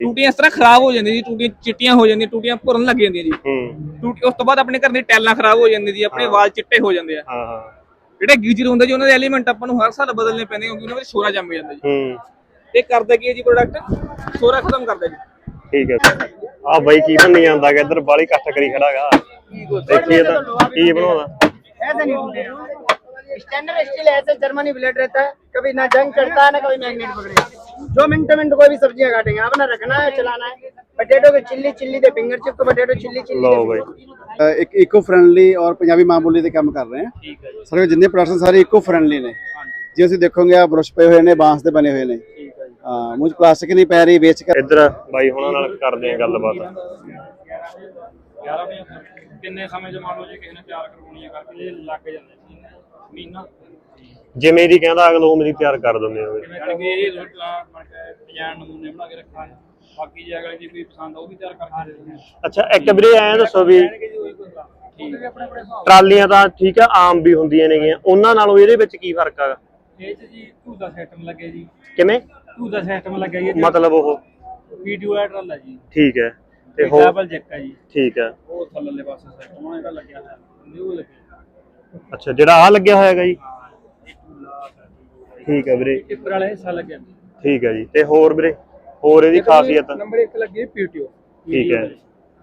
ਟੂਟੀਆਂ ਇਸ ਤਰ੍ਹਾਂ ਖਰਾਬ ਹੋ ਜਾਂਦੀਆਂ ਜੀ ਟੂਟੀਆਂ ਚਿੱਟੀਆਂ ਹੋ ਜਾਂਦੀਆਂ ਟੂਟੀਆਂ ਭੁਰਨ ਲੱਗ ਜਾਂਦੀਆਂ ਜੀ। ਹੂੰ। ਉਸ ਤੋਂ ਬਾਅਦ ਆਪਣੇ ਘਰ ਦੀ ਟੈਲਾਂ ਖਰਾਬ ਹੋ ਜਾਂਦੀਆਂ ਜੀ ਆਪਣੇ ਵਾਲ ਚਿੱਟੇ ਹੋ ਜਾਂਦੇ ਆ। ਹਾਂ ਹਾਂ। ਜਿਹੜੇ ਗੀਜ਼ਰ ਹੁੰਦੇ ਜੀ ਉਹਨਾਂ ਦੇ ਐਲੀਮੈਂਟ ਆਪਾਂ ਨੂੰ ਹਰ ਸਾਲ ਬਦਲਨੇ ਪੈਂਦੇ ਕਿਉਂਕਿ ਉਹਨਾਂ ਵਿੱਚ ਸ਼ੋਰਾ ਜੰਮ ਜਾਂਦਾ ਜੀ। ਹੂੰ। ਤੇ ਕਰਦਾ ਕੀ ਹੈ ਜੀ ਪ੍ਰੋਡਕਟ ਸ਼ੋਰਾ ਖਤਮ ਕਰਦਾ ਜੀ। ਠੀਕ ਹੈ ਆ ਬਾਈ ਕੀ ਬਣੀ ਜਾਂਦਾ ਕਿ ਇੱਧਰ ਬਾਲੀ ਇਕੱਠ ਕਰੀ ਖੜਾਗਾ ਦੇਖੀਏ ਤਾਂ ਕੀ ਬਣਾਉਂਦਾ? ਐਦਾਂ ਨਹੀਂ स्टैंडर्ड स्टील ऐसे जर्मनी ब्लेड रहता है कभी ना जंग चढ़ता है ना कभी मैग्नेट पकड़ेगा जो मिनट मिनट कोई भी सब्जियां काटेंगे आपने रखना है चलाना है पटेटो के चिल्ली चिल्ली दे फिंगर चिप तो पटेटो चिल्ली चिल्ली ਲਓ दे ਬਾਈ ਅ, ਇੱਕ ਇਕੋ ਫ੍ਰੈਂਡਲੀ ਔਰ ਪੰਜਾਬੀ ਮਾਂ ਬੋਲੀ ਤੇ ਕੰਮ ਕਰ ਰਹੇ ਹਾਂ ਠੀਕ ਹੈ ਜੀ ਸਾਰੇ ਜਿੰਨੇ ਪ੍ਰੋਡਕਟਸ ਸਾਰੇ ਇਕੋ ਫ੍ਰੈਂਡਲੀ ਨੇ ਜੇ ਤੁਸੀਂ ਦੇਖੋਗੇ ਆ ਬਰੁਸ਼ ਪਏ ਹੋਏ ਨੇ ਬਾਂਸ ਦੇ ਬਣੇ ਹੋਏ ਨੇ ਠੀਕ ਹੈ ਜੀ ਹਾਂ ਮੁਝ ਪਲਾਸਟਿਕ ਨਹੀਂ ਪੈ ਰਹੀ ਵੇਚ ਕੇ ਇੱਧਰ ਬਾਈ ਹੁਣਾਂ ਨਾਲ ਕਰਦੇ ਆ ਗੱਲਬਾਤ ਯਾਰ ਆਪਣੀ ਕਿੰਨੇ ਸਮੇਂ ਚ ਮੰਨ ਲਓ ਜੇ ਕਿਸੇ ਨੇ ਤਿਆਰ ਕਰਵਾਉਣੀ ਹੈ ਕਰਕੇ ਇਹ ਲੱਗ ਜਾਂਦੇ ਮਹੀਨਾ। ਜਿਵੇਂ ਦੀ ਕਹਿੰਦਾ ਅਗਲੋ ਮੇਰੀ ਤਿਆਰ ਕਰ ਦਿੰਦੇ ਹੋ ਯਾਨੀ ਕਿ ਇਹ ਲੋਟਾ ਮਨ ਕੇ ਡਿਜ਼ਾਈਨ ਨਮੂਨੇ ਬਣਾ ਕੇ ਰੱਖਾਂਗੇ ਬਾਕੀ ਜੇ ਅਗਲੇ ਦੀ ਕੋਈ ਪਸੰਦ ਆ ਉਹ ਵੀ ਤਿਆਰ ਕਰਕੇ ਦੇ ਦਿੰਦੇ ਅੱਛਾ ਇੱਕ ਵੀਰੇ ਐਂ ਦੱਸੋ ਵੀ ਠੀਕ ਆਪਣੇ ਆਪਣੇ ਹਿਸਾਬ ਟਰਾਲੀਆਂ ਤਾਂ ਠੀਕ ਆ ਆਮ ਵੀ ਹੁੰਦੀਆਂ ਨੇਗੀਆਂ। ਉਹਨਾਂ ਨਾਲੋਂ ਇਹਦੇ ਵਿੱਚ ਕੀ ਫ਼ਰਕ ਆ? ਇਹ ਚ ਜੀ ਧੂਦਾ ਸਿਸਟਮ ਲੱਗੇ ਜੀ। ਕਿਵੇਂ? ਧੂਦਾ ਸਿਸਟਮ ਲੱਗਿਆ ਜੀ। ਮਤਲਬ ਉਹ? ਵੀਡੀਓ ਐਡਰਲ ਹੈ ਜੀ। ਠੀਕ ਹੈ। ਤੇ ਹੋਰ? ਡਬਲ ਜੈਕ ਹੈ ਜੀ। ਠੀਕ ਹੈ ਉਹ ਥੱਲੇ ਪਾਸੇ ਸਿਸਟਮ ਉਹਨਾਂ ਦਾ ਲੱਗਿਆ ਹੋਇਆ। ਨਿਊ ਲੱਗਿਆ। ਅੱਛਾ ਜਿਹੜਾ ਆ ਲੱਗਿਆ ਹੋਇਆ ਹੈਗਾ ਜੀ? ਠੀਕ ਹੈ ਵੀਰੇ। ਟਿੱਪਰ ਵਾਲਾ ਹਿੱਸਾ ਲੱਗਿਆ। ਠੀਕ ਹੈ ਜੀ ਤੇ ਹੋਰ ਵੀਰੇ ਹੋਰ ਇਹਦੀ ਖਾਸੀਅਤ? ਨੰਬਰ 1 ਲੱਗੀ ਪੀਟੀਓ ਠੀਕ ਹੈ।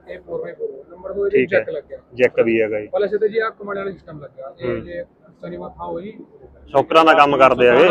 ਇਹ 4x4 ਨੰਬਰ 2 ਠੀਕ ਹੈ। ਲੱਗਿਆ। ਜੈਕ ਵੀ ਹੈਗਾ ਜੀ। ਪਹਿਲੇ ਸਿੱਧੇ ਜੀ ਆ ਕਮਾਂਡ ਵਾਲਾ ਸਿਸਟਮ ਲੱਗਿਆ। ਇਹ ਜੇ ਸਨੀਮਾ ਥਾ ਹੋਈ ਸ਼ੌਕਰਾਂ ਦਾ ਕੰਮ ਕਰਦੇ ਹੈਗੇ।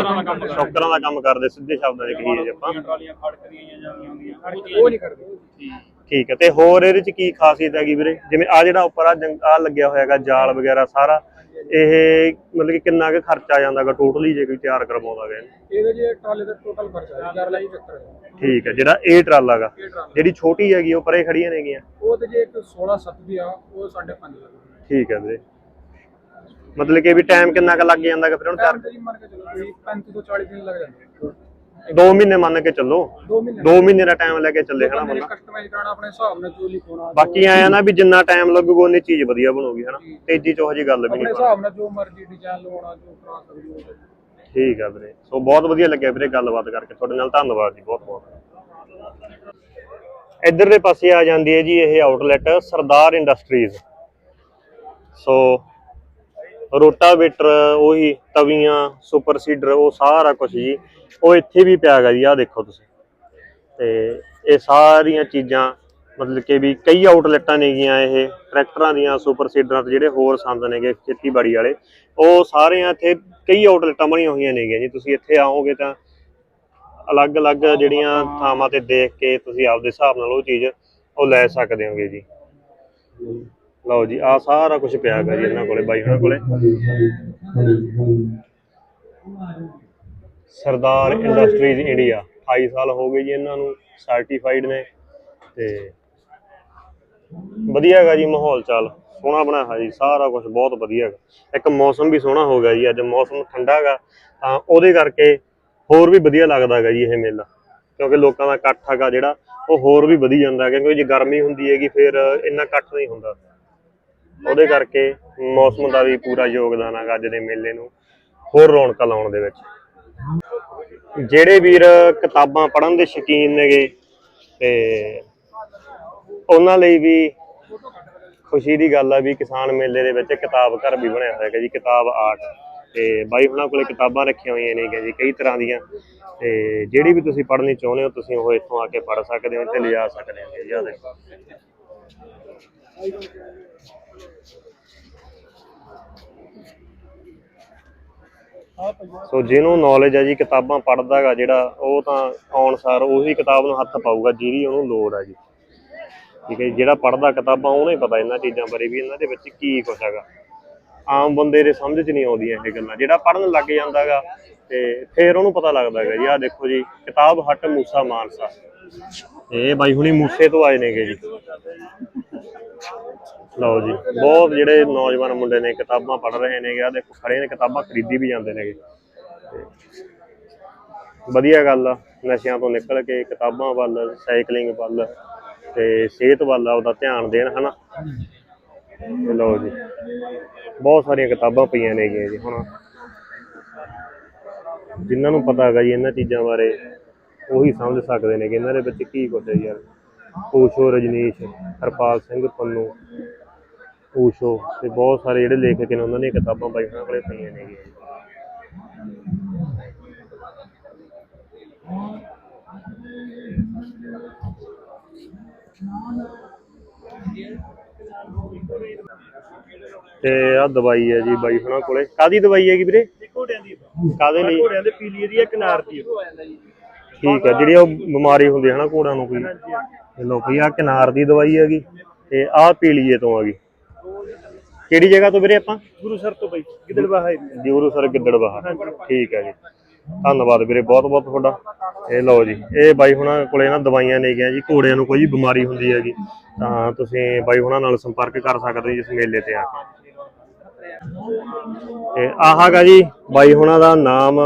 ਸ਼ੌਕਰਾਂ ਦਾ ਕੰਮ ਕਰਦੇ। ਸਿੱਧੇ ਸ਼ਬਦਾਂ 'ਚ ਕਹੀਏ ਜੇ ਆਪਾਂ। ਟਰਾਲੀਆਂ ਖੜ ਕਰੀਆਂ ਜਾਂਦੀਆਂ ਹੁੰਦੀਆਂ ਉਹ ਨਹੀਂ ਕਰਦੇ। ਠੀਕ ਹੈ ਤੇ ਹੋਰ ਇਹਦੇ 'ਚ ਕੀ ਖਾਸੀਅਤ ਹੈਗੀ ਵੀਰੇ? ਜਿਵੇਂ ਆ ਜਿਹੜਾ ਉੱਪਰ ਆ ਆ ਲੱਗਿਆ ਹੋਇਆ ਹੈਗਾ ਜਾਲ ਵਗੈਰਾ ਸਾਰਾ ਇਹ ਮਤਲਬ ਕਿ ਕਿੰਨਾ ਕੁ ਖਰਚਾ ਆ ਜਾਂਦਾਗਾ ਟੋਟਲੀ ਜੇ ਕੋਈ ਤਿਆਰ ਕਰਵਾਉਂਦਾ ਵੇ? ਇਹਦੇ ਜੇ ਟਰਾਲੇ ਦਾ ਟੋਟਲ ਖਰਚਾ ਹੈ 11 ਲੱਖ 75 ਹਜ਼ਾਰ। ਠੀਕ ਹੈ ਜਿਹੜਾ ਇਹ ਟਰਾਲਾ ਗਾ ਜਿਹੜੀ ਛੋਟੀ ਹੈਗੀ ਉਹ ਪਰੇ ਖੜੀਆਂ ਨੇਗੀਆਂ ਉਹ ਤੇ ਜੇ ਇੱਕ 16 7 ਦੀ ਆ ਉਹ 5.5 ਲੱਖ ਠੀਕ ਹੈ ਵੀਰੇ। ਮਤਲਬ ਕਿ ਵੀ ਟਾਈਮ ਕਿੰਨਾ ਕੁ ਲੱਗ ਜਾਂਦਾਗਾ ਫਿਰ ਹੁਣ ਤਿਆਰ ਮੰਨ ਕੇ ਚਲੋ ਕੋਈ 35 ਤੋਂ 40 ਦਿਨ ਲੱਗ ਜਾਂਦੇ 2 ਮਹੀਨੇ ਮੰਨ ਕੇ ਚੱਲੋ। 2 ਮਹੀਨੇ। 2 ਮਹੀਨੇ ਦਾ ਟਾਈਮ ਲੈ ਕੇ ਚੱਲੇ ਹਨਾ ਬੰਦਾ। ਕਸਟਮਾਈਜ਼ ਕਰਾਉਣਾ ਆਪਣੇ ਹਿਸਾਬ ਨਾਲ ਜੋ ਲਿਖਾਉਣਾ ਬਾਕੀ ਆਇਆ ਨਾ ਵੀ ਜਿੰਨਾ ਟਾਈਮ ਲੱਗੂਗਾ ਉਨੀ ਚੀਜ਼ ਵਧੀਆ ਬਣੂਗੀ ਹਨਾ। ਤੇਜ਼ੀ ਚ ਉਹ ਜੀ ਗੱਲ ਵੀ ਆਪਣੇ ਹਿਸਾਬ ਨਾਲ ਜੋ ਮਰਜ਼ੀ ਡਿਜ਼ਾਈਨ ਲਵਾਉਣਾ ਜੋ ਕਰਾ ਸਕਦੇ ਹੋ। ਠੀਕ ਆ ਵੀਰੇ। ਸੋ ਬਹੁਤ ਵਧੀਆ ਲੱਗਿਆ ਵੀਰੇ ਗੱਲਬਾਤ ਕਰਕੇ। ਤੁਹਾਡੇ ਨਾਲ ਧੰਨਵਾਦ ਜੀ ਬਹੁਤ ਬਹੁਤ। ਇਧਰਲੇ ਪਾਸੇ ਆ ਜਾਂਦੀ ਹੈ ਜੀ ਇਹ outlet Sardar industries so rotavator, ਉਹੀ ਤਵੀਆਂ, ਸੁਪਰ ਸੀਡਰ, ਉਹ ਸਾਰਾ ਕੁਝ ਜੀ। ਉਹ ਇੱਥੇ ਵੀ ਪਿਆ ਹੈਗਾ ਜੀ, ਆਹ ਦੇਖੋ ਤੁਸੀਂ। ਤੇ ਇਹ ਸਾਰੀਆਂ ਚੀਜ਼ਾਂ, ਮਤਲਬ ਕਿ ਵੀ ਕਈ ਆਊਟਲੈਟਾਂ ਨੇਗੀਆਂ ਇਹ, ਟਰੈਕਟਰਾਂ ਦੀਆਂ, ਸੁਪਰ ਸੀਡਰਾਂ ਤੇ ਜਿਹੜੇ ਹੋਰ ਸੰਦ ਨੇਗੇ ਖੇਤੀਬਾੜੀ ਵਾਲੇ, ਉਹ ਸਾਰਿਆਂ ਇੱਥੇ ਕਈ ਆਊਟਲੈਟਾਂ ਬਣੀਆਂ ਹੋਈਆਂ ਨੇਗੀਆਂ ਜੀ। ਤੁਸੀਂ ਇੱਥੇ ਆਓਗੇ ਤਾਂ ਅਲੱਗ-ਅਲੱਗ ਜਿਹੜੀਆਂ ਥਾਵਾਂ ਤੇ ਦੇਖ ਕੇ ਤੁਸੀਂ ਆਪਦੇ ਹਿਸਾਬ ਨਾਲ ਉਹ ਚੀਜ਼ ਉਹ ਲੈ ਸਕਦੇ ਹੋਗੇ ਜੀ। ਲਓ ਜੀ ਆ ਸਾਰਾ ਕੁਝ ਪਿਆ ਹੈਗਾ ਜੀ ਇਹਨਾਂ ਕੋਲੇ, ਬਾਈ ਉਹਨਾਂ ਕੋਲੇ। ਸਰਦਾਰ ਇੰਡਸਟਰੀਜ਼ ਇੰਡੀਆ 28 ਸਾਲ ਹੋ ਗਏ ਜੀ ਇਹਨਾਂ ਨੂੰ ਸਰਟੀਫਾਈਡ ਨੇ ਤੇ ਵਧੀਆ ਹੈਗਾ ਜੀ ਮਾਹੌਲ ਚਾਲ, ਸੋਹਣਾ ਬਣਾਇਆ ਹੈ ਜੀ, ਸਾਰਾ ਕੁਝ ਬਹੁਤ ਵਧੀਆ ਹੈਗਾ ਇੱਕ ਮੌਸਮ ਵੀ ਸੋਹਣਾ ਹੋ ਗਿਆ ਜੀ, ਅੱਜ ਮੌਸਮ ਠੰਡਾ ਹੈਗਾ ਤਾਂ ਉਹਦੇ ਕਰਕੇ ਹੋਰ ਵੀ ਵਧੀਆ ਲੱਗਦਾ ਹੈਗਾ ਜੀ ਇਹ ਮੇਲਾ, ਕਿਉਂਕਿ ਲੋਕਾਂ ਦਾ ਇਕੱਠ ਹੈਗਾ ਜਿਹੜਾ, ਉਹ ਹੋਰ ਵੀ ਵਧੀ ਜਾਂਦਾ ਹੈ ਕਿਉਂਕਿ ਜੇ ਗਰਮੀ ਹੁੰਦੀ ਹੈਗੀ, ਫਿਰ ਇੰਨਾ ਇਕੱਠ ਨਹੀਂ ਹੁੰਦਾ। ਉਹਦੇ ਕਰਕੇ ਮੌਸਮ ਦਾ ਵੀ ਪੂਰਾ ਯੋਗਦਾਨ ਹੈਗਾ ਅੱਜ ਦੇ ਮੇਲੇ ਨੂੰ ਹੋਰ ਰੌਣਕਾਂ ਲਾਉਣ ਦੇ ਵਿੱਚ। ਜਿਹੜੇ ਵੀਰ ਕਿਤਾਬਾਂ ਪੜ੍ਹਨ ਦੇ ਸ਼ੌਕੀਨ ਨੇਗੇ ਤੇ ਉਹਨਾਂ ਲਈ ਵੀ ਖੁਸ਼ੀ ਦੀ ਗੱਲ ਆ ਵੀ ਕਿਸਾਨ ਮੇਲੇ ਦੇ ਵਿੱਚ ਕਿਤਾਬ ਘਰ ਵੀ ਬਣਿਆ ਹੋਇਆ ਹੈ ਜੀ ਕਿਤਾਬ ਆਰਟ। ਤੇ ਬਾਈ ਹੁਣਾਂ ਕੋਲੇ ਕਿਤਾਬਾਂ ਰੱਖੀਆਂ ਹੋਈਆਂ ਨੇਗੀਆਂ ਜੀ ਕਈ ਤਰ੍ਹਾਂ ਦੀਆਂ। ਤੇ ਜਿਹੜੀ ਵੀ ਤੁਸੀਂ ਪੜ੍ਹਨੀ ਚਾਹੁੰਦੇ ਹੋ ਤੁਸੀਂ ਉਹ ਇੱਥੋਂ ਆ ਕੇ ਪੜ੍ਹ ਸਕਦੇ ਹੋ ਤੇ ਲਿਜਾ ਸਕਦੇ ਹੋ ਜੀ ਆਹ ਦੇਖੋ। ਸੋ ਜਿਹਨੂੰ ਨੌਲੇਜ ਹੈ ਜੀ, ਕਿਤਾਬਾਂ ਪੜ੍ਹਦਾਗਾ ਜਿਹੜਾ, ਉਹ ਤਾਂ ਆਉਣ ਸਾਰ ਉਹੀ ਕਿਤਾਬ ਨੂੰ ਹੱਥ ਪਾਊਗਾ, ਜਿਹਦੀ ਉਹਨੂੰ ਲੋੜ ਹੈ ਜੀ। ਠੀਕ ਹੈ ਜਿਹੜਾ ਪੜ੍ਹਦਾ ਕਿਤਾਬਾਂ, ਉਹਨੂੰ ਹੀ ਪਤਾ ਇਹਨਾਂ ਚੀਜ਼ਾਂ ਬਾਰੇ ਵੀ ਇਹਨਾਂ ਦੇ ਵਿੱਚ ਕੀ ਕੁਛ ਹੈਗਾ। ਆਮ ਬੰਦੇ ਦੇ ਸਮਝ 'ਚ ਨਹੀਂ ਆਉਂਦੀਆਂ ਇਹ ਗੱਲਾਂ। ਜਿਹੜਾ ਪੜਨ ਲੱਗ ਜਾਂਦਾਗਾ ਤੇ ਫੇਰ ਉਹਨੂੰ ਪਤਾ ਲੱਗਦਾ ਹੈਗਾ ਜੀ, ਆਹ ਦੇਖੋ ਜੀ, ਕਿਤਾਬ ਹੱਟ ਮੂਸਾ ਮਾਨਸਾ। ਇਹ ਬਾਈ ਹੁਣੀ ਮੂਸੇ ਤੋਂ ਆਏ ਨੇਗੇ ਜੀ। ਲਓ ਜੀ, ਬਹੁਤ ਜਿਹੜੇ ਨੌਜਵਾਨ ਮੁੰਡੇ ਨੇ ਕਿਤਾਬਾਂ ਪੜ੍ਹ ਰਹੇ ਨੇਗੇ ਆ ਦੇਖੋ ਖੜੇ ਨੇ, ਕਿਤਾਬਾਂ ਖਰੀਦੀ ਵੀ ਜਾਂਦੇ ਨੇ ਵਧੀਆ ਗੱਲ ਆ, ਨਸ਼ਿਆਂ ਤੋਂ ਨਿਕਲ ਕੇ ਕਿਤਾਬਾਂ ਵੱਲ ਸਾਈਕਲਿੰਗ ਵੱਲ ਤੇ ਸਿਹਤ ਵੱਲ ਆਪਦਾ ਧਿਆਨ ਦੇਣ, ਹਨਾ? ਲਓ ਜੀ, ਬਹੁਤ ਸਾਰੀਆਂ ਕਿਤਾਬਾਂ ਪਈਆਂ ਨੇ ਨੇਗੀਆਂ ਜੀ, ਹੁਣ। ਜਿਨ੍ਹਾਂ ਨੂੰ ਪਤਾ ਹੈਗਾ ਜੀ, ਇਹਨਾਂ ਚੀਜ਼ਾਂ ਬਾਰੇ, ਉਹੀ ਸਮਝ ਸਕਦੇ ਨੇ ਕਿ ਇਹਨਾਂ ਦੇ ਵਿੱਚ ਕੀ ਕੁਝ ਹੈ ਯਾਰ। ਊਸ਼ੋ ਰਜਨੀਸ਼ ਹਰਪਾਲ ਸਿੰਘ ਪੰਨੂ ਊਸ਼ੋ ਤੇ ਬਹੁਤ ਸਾਰੇ ਜਿਹੜੇ ਲੇਖਕ ਨੇ ਉਹਨਾਂ ਦੀਆਂ ਕਿਤਾਬਾਂ ਬਾਈ ਉਹਨਾਂ ਕੋਲੇ ਪਈਆਂ ਨੇਗੀਆਂ ਤੇ ਆ ਦਵਾਈ ਹੈ ਜੀ ਬਾਈ ਹੁਣਾਂ ਕੋਲੇ। ਕਾਦੀ ਦਵਾਈ ਹੈਗੀ ਵੀਰੇ? ਘੋੜਿਆਂ ਦੀ ਕਾਦੇ ਲਈ? ਘੋੜਿਆਂ ਦੇ ਪੀਲੀ ਦੀ ਇੱਕ ਨਾਰ ਦੀ ਠੀਕ ਹੈ ਜਿਹੜੀ ਉਹ ਬਿਮਾਰੀ ਹੁੰਦੀ ਹੈ ਨਾ ਘੋੜਿਆਂ ਨੂੰ ਕੋਈ। ਤੇ ਲੋ ਭਈ ਆ ਕਿਨਾਰ ਦੀ ਦਵਾਈ ਹੈਗੀ ਤੇ ਆਹ ਪੀਲੀਏ ਤੋਂ ਹੈਗੀ। ਕਿਹੜੀ ਜਗ੍ਹਾ ਤੋਂ ਵੀਰੇ ਆਪਾਂ? ਗੁਰੂ ਸਰ ਤੋਂ ਬਈ ਗਿੱਦੜਵਾਹਾ ਦਿਉਰੂ ਸਰ ਗਿੱਦੜਬਾਹਾ। ਠੀਕ ਹੈ ਜੀ। ਧੰਨਵਾਦ ਵੀਰੇ ਬਹੁਤ ਬਹੁਤ ਤੁਹਾਡਾ। ਇਹ ਲਓ ਜੀ ਇਹ ਬਾਈ ਹੁਣਾਂ ਕੋਲੇ ਨਾ ਦਵਾਈਆਂ ਨੇ ਗਿਆ ਜੀ ਘੋੜਿਆਂ ਨੂੰ ਕੋਈ ਬਿਮਾਰੀ ਹੁੰਦੀ ਹੈਗੀ ਤਾਂ ਤੁਸੀਂ ਬਾਈ ਹੁਣਾਂ ਨਾਲ ਸੰਪਰਕ ਕਰ ਸਕਦੇ ਹੋ ਇਸ ਮੇਲੇ ਤੇ ਆ ਕੇ। ਤੇ ਆਹ ਹੈਗਾ ਜੀ ਬਾਈ ਹੁਣਾਂ ਦਾ ਨਾਮ